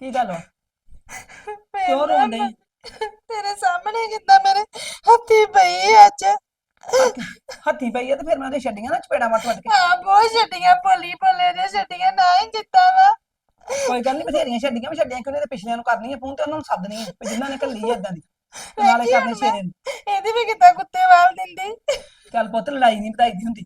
ਕੀ ਗੱਲ ਵਾ ਕਿਉਂ ਡਈ? ਤੇਰੇ ਸਾਹਮਣੇ ਕਿੱਦਾਂ ਮੇਰੇ ਹੱਥੀ ਪਈ ਅੱਜ। ਹੱਥੀ ਪਈ ਆ ਤੇ ਫਿਰ ਮੈਂ ਉਹਦੇ ਛੱਡੀਆਂ ਨਾ ਚਪੇੜਾ ਵੱਟ ਵੱਟ ਕੇ। ਹਾਂ ਬਹੁਤ ਛੱਡੀਆਂ ਭੋਲੀ ਭੋਲੇ ਦੇ ਛੱਡੀਆਂ ਨਾ ਹੀ ਕੀਤਾ ਵਾ। ਕੋਈ ਗੱਲ ਨਹੀਂ ਬਥੇਰੀਆਂ ਛੱਡੀਆਂ ਵੀ ਛੱਡੀਆਂ ਕਿਉਂ ਤੇ ਪਿਛਲਿਆਂ ਨੂੰ ਕਰਨੀ ਆ ਫੋਨ ਤੇ ਉਹਨਾਂ ਨੂੰ ਸੱਦਣੀ ਆ ਜਿਨ੍ਹਾਂ ਨੇ ਕੱਲੀ ਏਦਾਂ ਦੀ। ਤੇ ਨਾਲੇ ਕਰਨੀ। ਸ਼ੇਰੇ ਨੂੰ। ਇਹਦੀ ਵੀ ਕਿੱਦਾਂ ਕੁੱਤੇ ਵਾਲ ਦਿੰਦੀ। ਚੱਲ ਪੁੱਤ ਲੜਾਈ ਨਹੀਂ ਵਧਾਈ ਦੀ ਹੁੰਦੀ।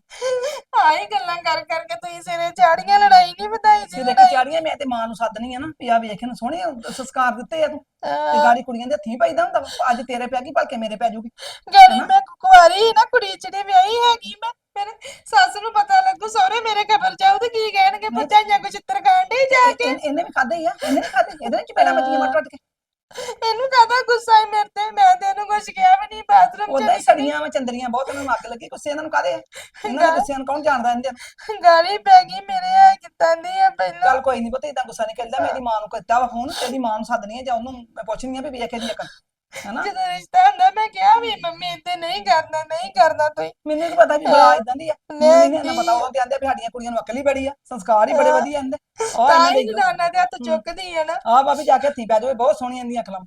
ਆਹੀ ਗੱਲਾਂ ਕਰ ਕਰਕੇ ਤੁਸੀਂ ਸਿਰੇ ਚਾੜੀਆਂ ਲੜਾਈ ਨਹੀਂ ਵਧਾਈ ਦੀ ਸਿਰੇ ਕਿ ਚਾੜੀਆਂ ਮੈਂ ਤੇ ਮਾਂ ਨੂੰ ਸੱਦਣੀ ਆ ਨਾ ਵੀ ਆ ਵੇਖ ਇਹਨੂੰ ਸੋਹਣੇ ਸੰਸਕਾਰ ਦਿੱਤੇ ਆ ਤੂੰ। ਤੇ ਗਾੜੀ ਕੁੜੀਆਂ ਦੇ ਹੱਥੀਂ ਪੈਦਾ ਹੁੰਦਾ ਵਾ। ਅੱਜ ਤੇਰੇ ਪਿਆ ਕੀ ਭਲਕੇ ਮੇਰੇ ਪੈ ਜੂਗੀ। ਗਾੜੀ ਮੈਂ ਕੁਆਰੀ ਨਾ ਕੁੜੀ ਨਹੀਂ ਵਿਆਹੀ ਹੈਗੀ ਮੈਂ। ਮੇਰੇ ਸੱਸ ਨੂੰ ਪਤਾ ਲੱਗੂ ਸਹੁਰੇ ਮੇਰੇ ਖਬਰ ਜਾਊ ਤੇ ਕੀ ਕਹਿਣਗੇ? ਭਜਾਈਆਂ ਕੋ ਚਿੱਤਰ ਕਾਂਡੇ ਜਾ ਕੇ? ਇਹਨੇ ਵੀ ਖਾਦੇ ਹੀ ਆ। ਇਹਨੇ ਵੀ ਖਾਦੇ ਇਹਦੇ ਵਿੱਚ ਚਪੇੜਾ ਵੱਜੀਆਂ ਵੱਟ ਵੱਟ ਕੇ। ਇਹਨੂੰ ਕਾਹਦਾ ਗੁੱਸਾ ਹੈ ਮੇਰੇ ਤੇ ਮੈਂ ਤੇ ਇਹਨੂੰ ਕੁਝ ਕਿਹਾ ਵੀ ਨਹੀਂ ਬਾਥਰੂਮ ਚ ਹੀ ਸੜੀਆਂ ਵਾ ਚੰਦਰੀਆਂ ਬਹੁਤ ਇਹਨਾਂ ਨੂੰ ਅੱਗ ਲੱਗੀ ਗੁੱਸੇ ਇਹਨਾਂ ਨੂੰ ਕਾਦੇ ਇਹਨਾਂ ਦੇ ਗੁੱਸਿਆਂ ਨੂੰ ਕੌਣ ਜਾਣਦਾ ਇਹਦੇ ਗਾਲੀ ਪੈ ਗਈ ਮੇਰੇ ਆ ਕਿੱਦਾਂ ਦੀ ਆ ਪਹਿਲਾਂ? ਚੱਲ ਕੋਈ ਨਹੀਂ ਪੁੱਤ ਇਦਾਂ ਗੁੱਸਾ ਨਹੀਂ ਕਰਦਾ ਮੇਰੀ ਮਾਂ ਨੂੰ ਕੀਤਾ ਵਾ ਫੋਨ ਤੇਰੀ ਮਾਂ ਨੂੰ ਸੱਦਣੀ ਆ ਜਾਂ ਉਹਨੂੰ ਮੈਂ ਪੁੱਛਣੀ ਆ ਵੀ ਵੇਖ ਇਹਦੀ ਅਕਲ। ਹੈਨਾ? ਜਦੋਂ ਰਿਸ਼ਤਾ ਹੁੰਦਾ ਮੈਂ ਕਿਹਾ ਵੀ ਮੰਮੀ ਇੱਥੇ ਨਹੀਂ ਕਰਨਾ ਨਹੀਂ ਕਰਨਾ ਤੁਸੀਂ। ਮੈਨੂੰ ਤਾਂ ਪਤਾ ਵੀ ਬੜਾ ਇਦਾਂ ਦੀ ਆ। ਮੈਨੂੰ ਨਹੀਂ ਪਤਾ ਉਹ ਤੇ ਆਂਦੇ ਵੀ ਸਾਡੀਆਂ ਕੁੜੀਆਂ ਨੂੰ ਅਕਲ ਹੀ ਬੜੀ ਆ। ਸੰਸਕਾਰ ਹੀ ਬੜੇ ਵਧੀਆ ਆਂਦੇ ਤਾਂ ਹੀ ਜਨਾਨਾ ਦੇ ਹੱਥ ਚੁੱਕਦੀ ਹੈ ਨਾ। ਆ ਬਾਬੀ ਜਾ ਕੇ ਹੱਥੀ ਪੈ ਜਾਵੇ ਬਹੁਤ ਸੋਹਣੀਆਂ ਦੀਆਂ ਅਕਲਾਂ।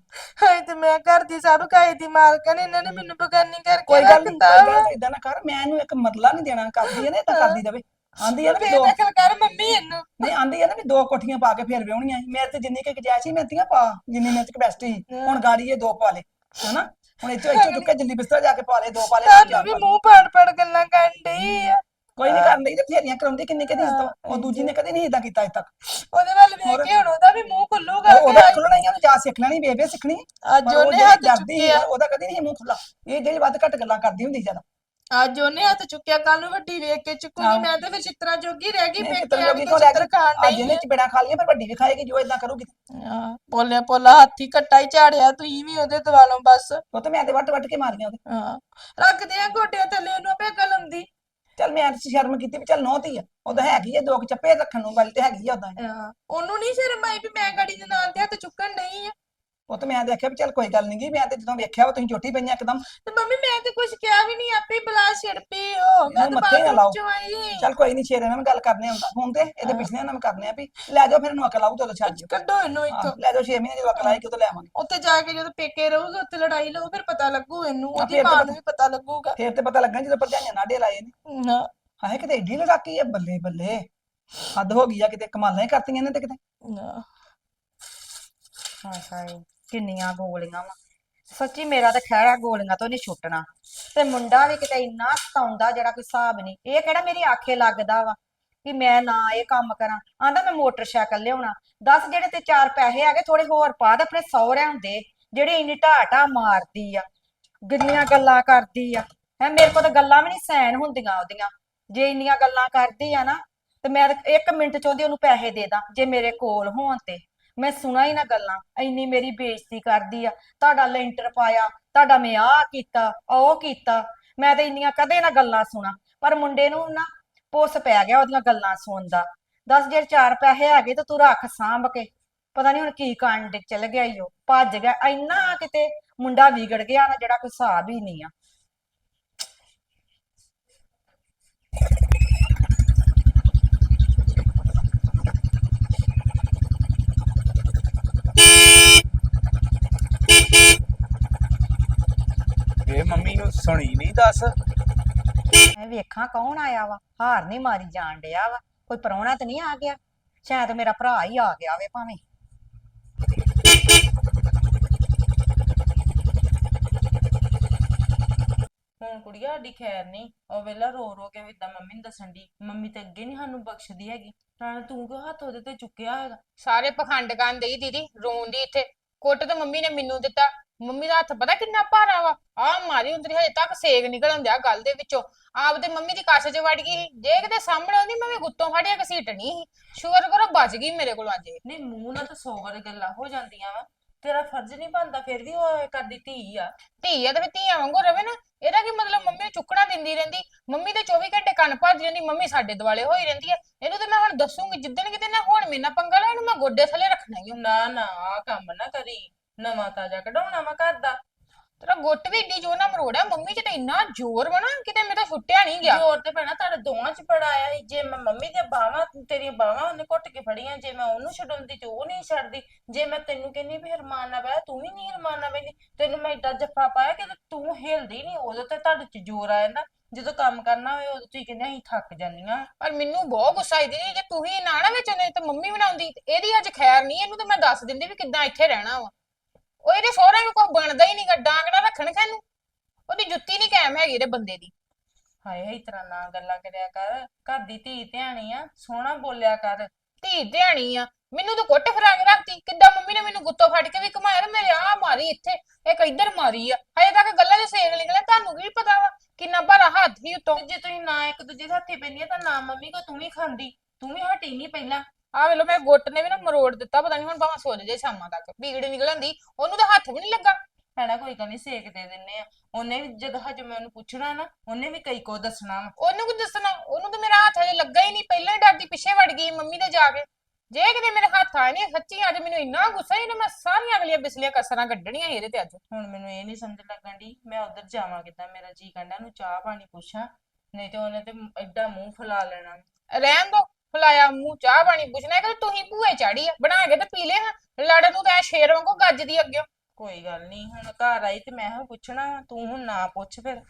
ਹਾਏ ਤੇ ਮੈਂ ਘਰ ਦੀ ਸਭ ਕਾਇ ਦੀ ਮਾਲਕਣ ਇਹਨਾਂ ਨੇ ਮੈਨੂੰ ਬਗਾਨੀ ਕਰਕੇ ਕੋਈ ਗੱਲ ਨਹੀਂ ਇਦਾਂ ਨਾ ਕਰ ਮੈਂ ਇਹਨੂੰ ਇੱਕ ਮਰਲਾ ਨਹੀਂ ਦੇਣਾ ਕਰਦੀ ਹੈ ਨਾ ਤਾਂ ਕਰਦੀ ਰਵੇ। ਆਂਦੀ ਹੈ ਨਾ ਵੀ ਦੋ ਦਖਲ ਕਰ ਮੰਮੀ ਇਹਨੂੰ। ਨਹੀਂ ਆਂਦੀ ਹੈ ਨਾ ਵੀ ਦੋ ਕੋਠੀਆਂ ਪਾ ਕੇ ਫੇਰ ਵਿਆਹਣੀਆਂ ਸੀ। ਮੇਰੇ ਤੇ ਜਿੰਨੀ ਕਿ ਗੁੰਜਾਇਸ਼ ਸੀ ਮੈਂ ਤੀਆਂ ਪਾ ਜਿੰਨੀ ਮੇਰੇ ਚ ਕਪੈਸਿਟੀ ਸੀ। ਹੁਣ ਗਾੜੀ ਇਹ ਦੋ ਪਾ ਲੇ ਹਨਾ? ਹੁਣ ਇੱਥੋਂ ਇੱਥੋਂ ਚੁੱਕ ਕੇ ਜੱਲੀ ਬਿਸਤਰਾ ਜਾ ਕੇ ਪਾ ਲੇ ਦੋ ਪਾ ਲੇ ਤੁਹਾਨੂੰ ਚਾਰ ਵੀ। ਮੂੰਹ ਪਾੜ ਪਾੜ ਗੱਲਾਂ ਕਰਨ ਡਈ ਆ। ਕੋਈ ਨਹੀਂ ਕਰਨ ਲਈ ਤੇ ਫੇਰੀਆਂ ਕਰਾਉਂਦੀ ਕਿੰਨੇ ਕਦੀ ਤਾਂ ਉਹ ਦੂਜੀ ਨੇ ਕਦੀ ਨਹੀਂ ਇਦਾਂ ਕੀਤਾ ਅਜੇ ਤੱਕ। ਉਹਦੇ ਵੱਲ ਵੇਖ ਕੇ ਹੁਣ ਉਹਦਾ ਵੀ ਮੂੰਹ ਖੁੱਲੂਗਾ ਉਹ- ਉਹਦਾ ਖੁੱਲਣਾ ਹੀ ਆ, ਉਹਨੂੰ ਜਾ ਸਿੱਖ ਲੈਣੀ ਬੇਬੇ ਸਿੱਖਣੀ। ਅੱਜ ਪਰ ਉਹ ਉਹਨੇ ਜਿਹੜੀ ਹੱਥ ਡਰਦੀ ਚੁੱਕਿਆ। ਆ, ਉਹਦਾ ਕਦੀ ਨਹੀਂ ਮੂੰਹ ਖੁੱਲਾ ਇਹ ਜਿਹੜੀ ਵੱਧ ਘੱਟ ਗੱਲਾਂ ਕਰਦੀ ਹੁੰਦੀ ਜ਼ਿਆਦਾ। ਅੱਜ ਉਹਨੇ ਹੱਥ ਚੁੱਕਿਆ ਕੱਲ ਨੂੰ ਵੱਡੀ ਵੇਖ ਕੇ ਚੁੱਕੂਗੀ ਆਹੋ। ਮੈਂ ਤੇ ਫਿਰ ਚਿੱਤਰਾਂ ਜੋਗੀ ਰਹਿ ਗਈ ਨਹੀਂ ਪੇਕੇ ਚਿੱਤਰ ਆ ਜੋਗੀ ਕੇ ਕਿਉਂ ਰਹਿ ਚਿੱਤਰ ਗਈ? ਖਾਣ ਅੱਜ ਡਈ ਇਹਨੇ ਚਪੇੜਾਂ ਖਾ ਲਈਆਂ ਪਰ ਵੱਡੀ ਵੀ ਖਾਏਗੀ ਜੋ ਇਦਾਂ ਕਰੂਗੀ। ਹਾਂ ਪੋਲੇ ਪੋਲਾ ਹੱਥੀ ਕੱਟਾ ਹੀ ਝਾੜਿਆ ਤੁਸੀਂ ਵੀ ਉਹਦੇ ਦਵਾਲੋਂ ਬਸ। ਉਹ ਤਾਂ ਮੈਂ ਤੇ ਵੱਟ ਵੱਟ ਕੇ ਮਾਰੀਆਂ ਉਹਦੇ। ਹਾਂ ਰੱਖਦੇ ਆ ਗੋਡਿਆਂ ਥੱਲੇ ਉਹਨੂੰ ਆਪੇ ਆਉਂਦੀ। ਚੱਲ ਮੈਂ ਤੇ ਸ਼ਰਮ ਕੀਤੀ ਵੀ ਚੱਲ ਨੋਤੀ ਆ ਉਹਦਾ ਹੈਗੀ ਆ ਦੋ ਕੁ ਚੱਪੇ ਰੱਖਣ ਨੂੰ ਵਾਲੀ ਤੇ ਹੈਗੀ ਆ ਉਦਾਂ ਹਾਂ, ਉਹਨੂੰ ਨਹੀਂ ਸ਼ਰਮ ਆਈ ਵੀ ਮੈਂ ਗਾੜੀ ਦੇ ਨਾਂ ਤੇ ਹੱਥ ਚੁੱਕਣ ਨਹੀਂ ਆ। ਉਹ ਤਾਂ ਮੈਂ ਦੇਖਿਆ ਵੀ ਚੱਲ ਕੋਈ ਗੱਲ ਨਹੀਂ ਗੀ ਮੈਂ ਤੇ ਜਦੋਂ ਵੇਖਿਆ ਵਾ ਤੁਸੀਂ ਚੋਟੀ ਪਈਆਂ ਇੱਕਦਮ। ਤੇ ਮੰਮੀ ਮੈਂ ਤੇ ਕੁਝ ਕਿਹਾ ਵੀ ਨਹੀਂ ਆਪੇ ਬਲਾ ਛਿੜ ਪਈ ਉਹ ਮੈਂ ਇਹਨੂੰ ਤਾਂ ਮੱਥੇ ਨਾ ਬਾਥਰੂਮ ਲਾਓ। ਚੋਂ ਆਈ ਚੱਲ ਕੋਈ ਨਹੀਂ ਸ਼ੇਰੇ ਨਾਲ ਮੈਂ ਗੱਲ ਕਰਨੇ ਹੁੰਦਾ ਫੋਨ ਤੇ ਇਹਦੇ ਪਿਛਲੇ ਨਾਲ ਮੈਂ ਕਰਨੇ ਆ ਵੀ ਲੈ ਜਾਓ ਫਿਰ ਇਹਨੂੰ ਅਕਲ ਆਊ ਤਾਂ ਛੱਡ ਜਿਓ। ਕੱਢੋ ਇਹਨੂੰ ਇੱਥੋਂ। ਆਹ, ਲੈ ਜਾਓ 6 ਮਹੀਨੇ ਜਦੋਂ ਅਕਲ ਆਏਗੀ ਉਦੋਂ ਲੈ ਆਵਾਂਗੇ। ਉੱਥੇ ਜਾ ਕੇ ਜਦੋਂ ਪੇਕੇ ਰਹੂਗਾ ਉੱਥੇ ਲੜਾਈ ਲਊ ਫਿਰ ਪਤਾ ਲੱਗੂ ਇਹਨੂੰ ਹਾਂ, ਉਹਦੀ ਫਿਰ ਮਾਂ ਨੂੰ ਵੀ ਪਤਾ ਲੱਗੂਗਾ। ਫੇਰ ਤੇ ਪਤਾ ਲੱਗਣਾ ਜਦੋਂ ਭਰਜਾਈਆਂ ਨਾਡੇ ਲਾਏ ਨੇ। ਨਾ। ਹਾਏ ਕਿਤੇ ਏਡੀ ਲੜਾਕੀ ਆ ਬੱਲੇ ਬੱਲੇ। ਹੱਦ ਹੋ ਗਈ ਆ ਕਿਤੇ ਕਮਾਲਾਂ ਹੀ ਕਰਤੀਆਂ ਨੇ ਤੇ ਕਿਤੇ। ਨਾ। ਹਾਏ ਹਾਏ। ਕਿੰਨੀਆਂ ਗੋਲੀਆਂ ਵਾ। ਸੱਚੀ ਮੇਰਾ ਤਾਂ ਖਹਿਰਾ ਗੋਲੀਆਂ ਤੋਂ ਨਹੀਂ ਛੁੱਟਣਾ। ਤੇ ਮੁੰਡਾ ਵੀ ਕਿਤੇ ਇੰਨਾ ਸਤਾਉਂਦਾ ਜਿਹੜਾ ਕੋਈ ਹਿਸਾਬ ਨਹੀਂ। ਇਹ ਕਿਹੜਾ ਮੇਰੀ ਆਖੇ ਲੱਗਦਾ ਵਾ ਵੀ ਮੈਂ ਨਾ ਇਹ ਕੰਮ ਕਰਾਂ। ਆਂਦਾ ਮੈਂ ਮੋਟਰਸਾਈਕਲ ਲਿਆਉਣਾ। ਦੱਸ ਜਿਹੜੇ ਤੇ ਚਾਰ ਪੈਸੇ ਹੈਗੇ ਥੋੜੇ ਹੋਰ ਪਾ ਦੇ, ਆਪਣੇ ਸਹੁਰਿਆਂ ਹੁੰਦੇ ਜਿਹੜੇ ਇੰਨੀ ਢਾਟਾ ਮਾਰਦੀ ਆ ਗਿੰਨੀਆਂ ਗੱਲਾਂ ਕਰਦੀ ਆ। ਹੈ, ਮੇਰੇ ਕੋਲ ਤਾਂ ਗੱਲਾਂ ਵੀ ਨਹੀਂ ਸਹਿਣ ਹੁੰਦੀਆਂ ਉਹਦੀਆਂ। ਜੇ ਇੰਨੀਆਂ ਗੱਲਾਂ ਕਰਦੀ ਆ ਨਾ, ਤੇ ਮੈਂ ਤਾਂ ਇੱਕ ਮਿੰਟ ਚ ਚਾਹੁੰਦੀ ਉਹਨੂੰ ਪੈਸੇ ਦੇ ਦਾਂ, ਜੇ ਮੇਰੇ ਕੋਲ ਹੋਣ ਤੇ। ਮੈਂ ਸੁਣਾ ਹੀ ਨਾ ਗੱਲਾਂ, ਇੰਨੀ ਮੇਰੀ ਬੇਇੱਜ਼ਤੀ ਕਰਦੀ ਆ, ਤੁਹਾਡਾ ਲੈਂਟਰ ਪਾਇਆ, ਤੁਹਾਡਾ ਮੈਂ ਆਹ ਕੀਤਾ, ਉਹ ਕੀਤਾ, ਮੈਂ ਤੇ ਇੰਨੀਆਂ ਕਦੇ ਨਾ ਗੱਲਾਂ ਸੁਣਾ, ਪਰ ਮੁੰਡੇ ਨੂੰ ਨਾ ਪੁੱਸ ਪੈ ਗਿਆ ਉਹਦੀਆਂ ਗੱਲਾਂ ਸੁਣਦਾ ਦੱਸ ਜੇ ਚਾਰ ਪੈਸੇ ਹੈਗੇ ਤਾਂ ਤੂੰ ਰੱਖ ਸਾਂਭ ਕੇ, ਪਤਾ ਨਹੀਂ ਹੁਣ ਕੀ ਕਾਂਡ ਡੇ ਚਲ ਗਿਆ ਈ ਉਹ, ਭੱਜ ਗਿਆ, ਇੰਨਾ ਕਿਤੇ ਮੁੰਡਾ ਵਿਗੜ ਗਿਆ ਨਾ ਜਿਹੜਾ ਕੋਈ ਹਿਸਾਬ ਹੀ ਨਹੀਂ ਆ ਵੇ ਮੰਮੀ ਨੂੰ ਸੁਣੀ ਨਹੀਂ ਦੱਸ। ਮੈਂ ਵੇਖਾਂ ਕੌਣ ਆਇਆ ਵਾ ਹਾਰ ਨਹੀਂ ਮਾਰੀ ਜਾਣ ਡਿਆ ਵਾ ਕੋਈ ਪ੍ਰਾਹੁਣਾ ਤਾਂ ਨਹੀਂ ਆ ਗਿਆ? ਸ਼ਾਇਦ ਮੇਰਾ ਭਰਾ ਹੀ ਆ ਗਿਆ ਵੇ ਭਾਵੇਂ। ਹੁਣ ਕੁੜੀਆ ਸਾਡੀ ਖੈਰ ਨਹੀਂ ਉਹ ਵੇਲਾ ਰੋ ਰੋ ਕੇ ਇਦਾਂ ਮੰਮੀ ਨੂੰ ਦੱਸਣ ਦੀ ਮੰਮੀ ਤੇ ਅੱਗੇ ਨਹੀਂ ਸਾਨੂੰ ਬਖਸ਼ਦੀ ਹੈਗੀ। ਤਾਂ ਤੂੰ ਕਿਉਂ ਹੱਥ ਉਹਦੇ ਤੇ ਚੁੱਕਿਆ ਹੈਗਾ? ਸਾਰੇ ਪਖੰਡ ਕਰਨ ਡਈ ਦੀਦੀ ਰੋਣ ਦੀ ਇੱਥੇ। ਕੁੱਟ ਤੇ ਮੰਮੀ ਨੇ ਮੈਨੂੰ ਦਿੱਤਾ ਮੰਮੀ ਦਾ ਹੱਥ ਪਤਾ ਕਿੰਨਾ ਭਾਰਾ ਵਾ? ਆ ਮਾਰੀ ਹੁੰਦੀ ਹਜੇ ਤੱਕ ਸੇਕ ਨਿਕਲਣ ਦਿਆ ਗੱਲ ਦੇ ਵਿੱਚੋਂ। ਆਪ ਤੇ ਮੰਮੀ ਦੀ ਕੱਛ 'ਚ ਵੜ ਗਈ ਸੀ। ਜੇ ਕਿਤੇ ਸਾਹਮਣੇ ਆਉਂਦੀ ਮੈਂ ਵੀ ਗੁੱਤੋਂ ਫੜ ਕੇ ਘਸੀਟਣੀ ਸੀ। ਸ਼ੁਕਰ ਕਰੋ ਬਚ ਗਈ ਮੇਰੇ ਕੋਲ ਅੱਜ ਇਹ। ਨਹੀਂ ਮੂੰਹ ਨਾਲ ਤਾਂ ਸੌ ਵਾਰ ਗੱਲਾਂ ਹੋ ਜਾਂਦੀਆਂ ਵਾ। ਤੇਰਾ ਫਰਜ਼ ਨਹੀਂ ਬਣਦਾ ਫਿਰ ਵੀ ਉਹ ਕਰਦੀ ਧੀ ਆ। ਧੀ ਆ ਤੇ ਫਿਰ ਧੀਆਂ ਵਾਂਗੂ ਰਵੇ ਨਾ। ਇਹਦਾ ਕੀ ਮਤਲਬ? ਮੰਮੀ ਨੂੰ ਚੁੱਕਣਾ ਦਿੰਦੀ ਰਹਿੰਦੀ। ਮੰਮੀ ਤੇ 24 ਘੰਟੇ ਕੰਨ ਭੱਜ ਜਾਂਦੀ ਮੰਮੀ ਸਾਡੇ ਦੁਆਲੇ ਹੋਈ ਰਹਿੰਦੀ ਹੈ ਇਹਨੂੰ ਤੇ ਮੈਂ ਹੁਣ ਦੱਸੂਗੀ ਜਿੱਦਣ ਕਿਤੇ ਨਾ ਹੁਣ ਮੇਰੇ ਨਾਲ ਪੰਗਾ ਲੈ ਇਹਨੂੰ ਮੈਂ ਗੋਡੇ ਥੱਲੇ ਰੱਖਣਾ ਹੀ ਆ। ਨਾ ਨਾ ਆ ਕੰਮ ਨਾ ਕਰੀ। ਨਵਾਂ ਤਾਜਾ ਕਢਾਉਣਾ ਵਾ ਘਰ ਦਾ। ਤੇਰਾ ਗੁੱਟ ਵੀ ਏਡੀ ਜ਼ੋਰ ਨਾਲ ਮਰੋੜਿਆ ਮੰਮੀ ਚ ਤੇ ਇੰਨਾ ਜ਼ੋਰ ਵਾ ਨਾ ਕਿਤੇ ਮੇਰਾ ਛੁੱਟਿਆ ਨਹੀਂ ਗਿਆ। ਜ਼ੋਰ ਤੇ ਪੈਣਾ ਤੁਹਾਡੇ ਦੋਵਾਂ ਚ ਬੜਾ ਆਇਆ ਸੀ ਜੇ ਮੈਂ ਮੰਮੀ ਦੀਆਂ ਬਾਹਾਂ ਤੇਰੀਆਂ ਬਾਹਾਂ ਉਹਨੇ ਘੁੱਟ ਕੇ ਫੜੀਆਂ ਜੇ ਮੈਂ ਉਹਨੂੰ ਛਡਾਉਂਦੀ ਤੇ ਉਹ ਨਹੀਂ ਛੱਡਦੀ ਜੇ ਮੈਂ ਤੈਨੂੰ ਕਹਿੰਨੀ ਵੀ ਹਰਮਾਨ ਨਾ ਬਹਿ ਤੂੰ ਵੀ ਨਹੀਂ ਹਰਮਾਨ ਨਾ ਬਹਿੰਦੀ ਤੈਨੂੰ ਮੈਂ ਏਡਾ ਜੱਫਾ ਪਾਇਆ ਕਿ ਤੂੰ ਹਿਲਦੀ ਨਹੀਂ ਉਦੋਂ ਤੇ ਤੁਹਾਡੇ ਚ ਜ਼ੋਰ ਆ ਜਾਂਦਾ ਜਦੋਂ ਕੰਮ ਕਰਨਾ ਹੋਵੇ ਉਦੋਂ ਤੁਸੀਂ ਕਹਿੰਦੇ ਅਸੀਂ ਥੱਕ ਜਾਂਦੀਆਂ ਪਰ ਮੈਨੂੰ ਬਹੁਤ ਗੁੱਸਾ ਆਈ ਦੀ ਜੇ ਤੂੰ ਹੀ ਨਾ ਨਾ ਵਿੱਚ ਹੁੰਦੇ ਤੇ ਮੰਮੀ ਬਣਾਉਂਦੀ ਇਹਦੀ ਅੱਜ ਖੈਰ ਨਹੀਂ ਇਹਨੂੰ ਤਾਂ ਮੈਂ ਦੱਸ ਦਿੰਦੀ ਵੀ ਕਿੱਦਾਂ ਇੱਥੇ ਰਹਿਣਾ ਵਾ। ਉਹ ਇਹਦੇ ਸਹੁਰੇ ਨੂੰ ਕੋਈ ਬਣਦਾ ਹੀ ਨਹੀਂਗਾ ਡਾਂਗ ਨਾ ਰੱਖਣ ਖਾਨੂੰ। ਉਹਦੀ ਜੁੱਤੀ ਨਹੀਂ ਕਾਇਮ ਹੈਗੀ ਇਹਦੇ ਬੰਦੇ ਦੀ। ਹਾਏ ਇਸ ਤਰ੍ਹਾਂ ਨਾ ਗੱਲਾਂ ਕਰਿਆ ਕਰ। ਘਰ ਦੀ ਧੀ ਧਿਆਣੀ ਆ ਸੋਹਣਾ ਬੋਲਿਆ ਕਰ। ਧੀ ਧਿਆਣੀ ਆ ਮੈਨੂੰ ਤਾਂ ਕੁੱਟ ਫਰਾ ਕੇ ਰੱਖਤੀ। ਕਿੱਦਾਂ ਮੰਮੀ ਨੇ ਮੈਨੂੰ ਗੁੱਤੋਂ ਫੜ ਕੇ ਵੀ ਘੁਮਾਇਆ ਤੇ ਮੇਰੇ ਆ ਮਾਰੀ ਇੱਥੇ ਇੱਕ ਇੱਧਰ ਮਾਰੀ ਆ। ਹਜੇ ਤੱਕ ਗੱਲਾਂ ਦੇ ਸੇਕ ਨਿਕਲੇ ਤੁਹਾਨੂੰ ਕੀ ਪਤਾ ਵਾ ਕਿੰਨਾ ਭਾਰਾ ਹੱਥ ਹੀ ਉੱਤੋਂ। ਤੇ ਜੇ ਤੁਸੀਂ ਨਾ ਇੱਕ ਦੂਜੇ ਦੇ ਹੱਥੀ ਪੈਂਦੀਆਂ ਤਾਂ ਨਾ ਮੰਮੀ ਕੋ ਤੂੰ ਵੀ ਖਾਂਦੀ। ਤੂੰ ਵੀ ਹਟੀ ਨਹੀਂ ਪਹਿਲਾਂ। ਆ ਵੇਲੋ ਮੇਰੇ ਗੁੱਟ ਨੇ ਵੀ ਨਾ ਮਰੋੜ ਦਿੱਤਾ ਪਤਾ ਨਹੀਂ ਹੁਣ ਭਾਵੇਂ ਸੋਚ ਜੇ ਸ਼ਾਮਾਂ ਤੱਕ। ਭੀੜ ਨਿਕਲਣ ਦੀ ਉਹਨੂੰ ਤਾਂ ਹੱਥ ਵੀ ਨਹੀਂ ਲੱਗਾ। ਭੈਣਾ ਕੋਈ ਗੱਲ ਨਹੀਂ ਸੇਕ ਦੇ ਦਿੰਨੇ ਆ। ਉਹਨੇ ਵੀ ਜਦੋਂ ਹਜੇ ਮੈਂ ਉਹਨੂੰ ਪੁੱਛਣਾ ਨਾ ਉਹਨੇ ਵੀ ਕਈ ਕੋ ਦੱਸਣਾ ਵਾ। ਉਹਨੂੰ ਕੁਝ ਦੱਸਣਾ ਉਹਨੂੰ ਤਾਂ ਮੇਰਾ ਹੱਥ ਹਜੇ ਲੱਗਾ ਹੀ ਨਹੀਂ ਪਹਿਲਾਂ ਹੀ ਡਰਦੀ ਪਿੱਛੇ ਵੜ ਗਈ ਮੰਮੀ ਦੇ ਜਾ ਕੇ। ਜੇ ਕਿਤੇ ਮੇਰੇ ਹੱਥ ਆਏ ਨਹੀਂ ਸੱਚੀ ਅੱਜ ਮੈਨੂੰ ਇੰਨਾ ਗੁੱਸਾ ਹੀ ਨਾ ਮੈਂ ਸਾਰੀਆਂ ਅਗਲੀਆਂ ਬਿਸਲੀਆਂ ਕਸਰਾਂ ਕੱਢਣੀਆਂ ਇਹਦੇ ਤੇ ਅੱਜ। ਹੁਣ ਮੈਨੂੰ ਇਹ ਨਹੀਂ ਸਮਝ ਲੱਗਣ ਦੀ ਮੈਂ ਉਧਰ ਜਾਵਾਂ ਕਿੱਦਾਂ ਮੇਰਾ ਜੀ ਕਹਿੰਦਾ ਨੂੰ ਚਾਹ ਪਾਣੀ ਪੁੱਛਾਂ ਨਹੀਂ ਤੇ ਉਹਨੇ ਤੇ ਐਡਾ ਮੂੰਹ ਫੁਲਾ ਲੈਣਾ। ਰਹਿਣ ਦੋ। ਫੁਲਾਇਆ ਮੂੰਹ ਚਾਹ ਪਾਣੀ ਪੁੱਛਣਾ ਕਿ ਤੁਸੀਂ ਭੂਏ ਚਾੜੀ ਆ ਬਣਾ ਕੇ ਤੇ ਪੀ ਲੈ ਹਾਂ। ਲੜ ਨੂੰ ਤਾਂ ਐਂ ਸ਼ੇਰ ਵਾਂਗੂ ਗੱਜਦੀ ਅੱਗੇ। ਕੋਈ ਗੱਲ ਨਹੀਂ ਹੁਣ ਘਰ ਆਈ ਤੇ ਮੈਂ ਹੋ ਪੁੱਛਣਾ ਤੂੰ ਹੁਣ ਨਾ ਪੁੱਛ ਫਿਰ।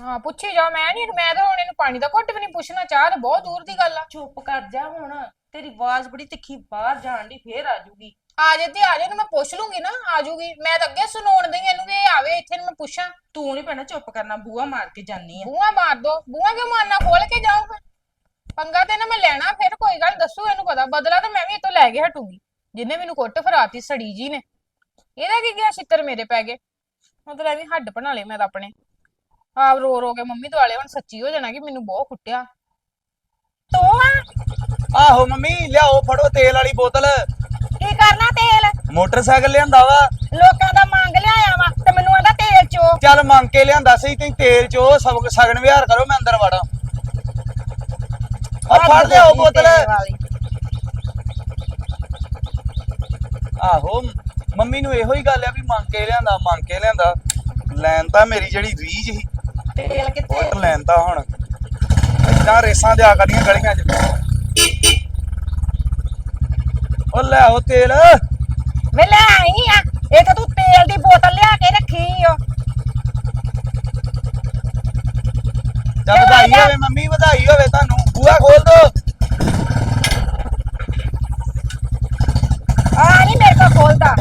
ਹਾਂ ਪੁੱਛੀ ਜਾ ਮੈਂ ਨਹੀਂ ਮੈਂ ਤਾਂ ਹੁਣ ਇਹਨੂੰ ਪਾਣੀ ਦਾ ਘੁੱਟ ਵੀ ਨਹੀਂ ਪੁੱਛਣਾ ਚਾਹ ਤਾਂ ਬਹੁਤ ਦੂਰ ਦੀ ਗੱਲ ਆ। ਚੁੱਪ ਕਰ ਜਾ ਹੁਣ ਤੇਰੀ ਆਵਾਜ਼ ਬੜੀ ਤਿੱਖੀ ਬਾਹਰ ਜਾਣ ਦੀ ਫੇਰ ਆ ਜੂਗੀ। ਆ ਜੇ ਤੇ ਆ ਜੇ ਨੂੰ ਮੈਂ ਪੁੱਛ ਲੂੰਗੀ ਨਾ ਆ ਜੂਗੀ। ਮੈਂ ਤਾਂ ਅੱਗੇ ਸੁਣਾਉਣ ਦਈ ਇਹਨੂੰ ਵੀ ਇਹ ਆਵੇ ਇੱਥੇ ਨੂੰ ਮੈਂ ਪੁੱਛਾਂ। ਤੂੰ ਨਹੀਂ ਪੈਣਾ ਚੁੱਪ ਕਰਨਾ ਬੂਆ ਮਾਰ ਕੇ ਜਾਨੀ ਆ। ਬੂਹਾ ਮਾਰ ਦੋ ਬੂਹਾ ਕਿਉਂ ਮਾਰਨਾ ਖੋਲ ਕੇ ਜਾਓ ਫਿਰ। ਪੰਗਾ ਤੇ ਨਾ ਮੈਂ ਲੈਣਾ ਫਿਰ ਕੋਈ ਗੱਲ ਦੱਸੂ ਇਹਨੂੰ ਪਤਾ। ਬਦਲਾ ਤਾਂ ਮੈਂ ਵੀ ਇਤੋਂ ਲੈ ਕੇ ਹਟੂੰਗੀ। ਜਿੰਨੇ ਮੈਨੂੰ ਕੁੱਟ ਫਰਾਤੀ ਸੜੀ ਜੀ ਨੇ। ਇਹਦਾ ਕੀ ਗਿਆ ਛਿੱਤਰ ਮੇਰੇ ਪੈ ਗਏ। ਮਤਲਬ ਐਵੇਂ ਹੱਡ ਬਣਾ ਲਏ ਮੈਂ ਤਾਂ ਆਪਣੇ। ਆਪ ਰੋ ਰੋ ਕੇ ਮੰਮੀ ਦੁਆਲੇ ਹੁਣ ਸੱਚੀ ਹੋ ਜਾਣਾ ਕਿ ਮੈਨੂੰ ਬਹੁਤ ਕੁੱਟਿਆ। ਤੂੰ ਆਹੋ ਮੰਮੀ ਲਿਆਓ ਫੜੋ ਤੇਲ ਵਾਲੀ ਬੋਤਲ। ਕੀ ਕਰਨਾ ਤੇਲ? ਮੋਟਰਸਾਈਕਲ ਲਿਆਂਦਾ ਵਾ। ਲੋਕਾਂ ਦਾ ਮੰਗ ਲਿਆਇਆ ਵਾ ਤੇ ਮੈਨੂੰ ਆਂਦਾ ਤੇਲ ਚੋ। ਚੱਲ ਮੰਗ ਕੇ ਲਿਆਂਦਾ ਸੀ ਤੁਸੀਂ ਤੇਲ ਚੋ ਸਭ ਸਗਨ ਵਿਹਾਰ ਕਰੋ ਮੈਂ ਅੰਦਰ ਵੜਾਂ। ਆ ਫੜ ਲਿਆਓ ਬੋਤਲ ਆਹੋ ਮੰਮੀ ਨੂੰ ਇਹੋ ਹੀ ਗੱਲ ਆ ਵੀ ਮੰਗ ਕੇ ਲਿਆਂਦਾ ਮੰਗ ਕੇ ਲਿਆਂਦਾ। ਲੈਣ ਤਾਂ ਮੇਰੀ ਜਿਹੜੀ ਰੀਝ ਸੀ। ਤੇਲ ਕਿੱਥੇ? ਉਹ ਲੈਣ ਤਾਂ ਹੁਣ। ਇਦਾਂ ਰੇਸਾਂ ਦਿਆ ਕਰੀਆਂ ਗਲੀਆਂ 'ਚ। ਉਹ ਲੈ ਆਓ ਤੇਲ। ਵੇ ਲੈ ਆਈ ਆ। ਇਹ ਤਾਂ ਤੂੰ ਤੇਲ ਦੀ ਬੋਤਲ ਲਿਆ ਕੇ ਰੱਖੀ ਓ। ਚੱਲ ਵਧਾਈ ਹੋਵੇ ਮੰਮੀ ਵਧਾਈ ਹੋਵੇ ਤੁਹਾਨੂੰ। ਬੂਹਾ ਖੋਲ ਦੋ। ਆ ਨਹੀਂ ਮੇਰੇ ਕੋਲ ਖੋਲਦਾ।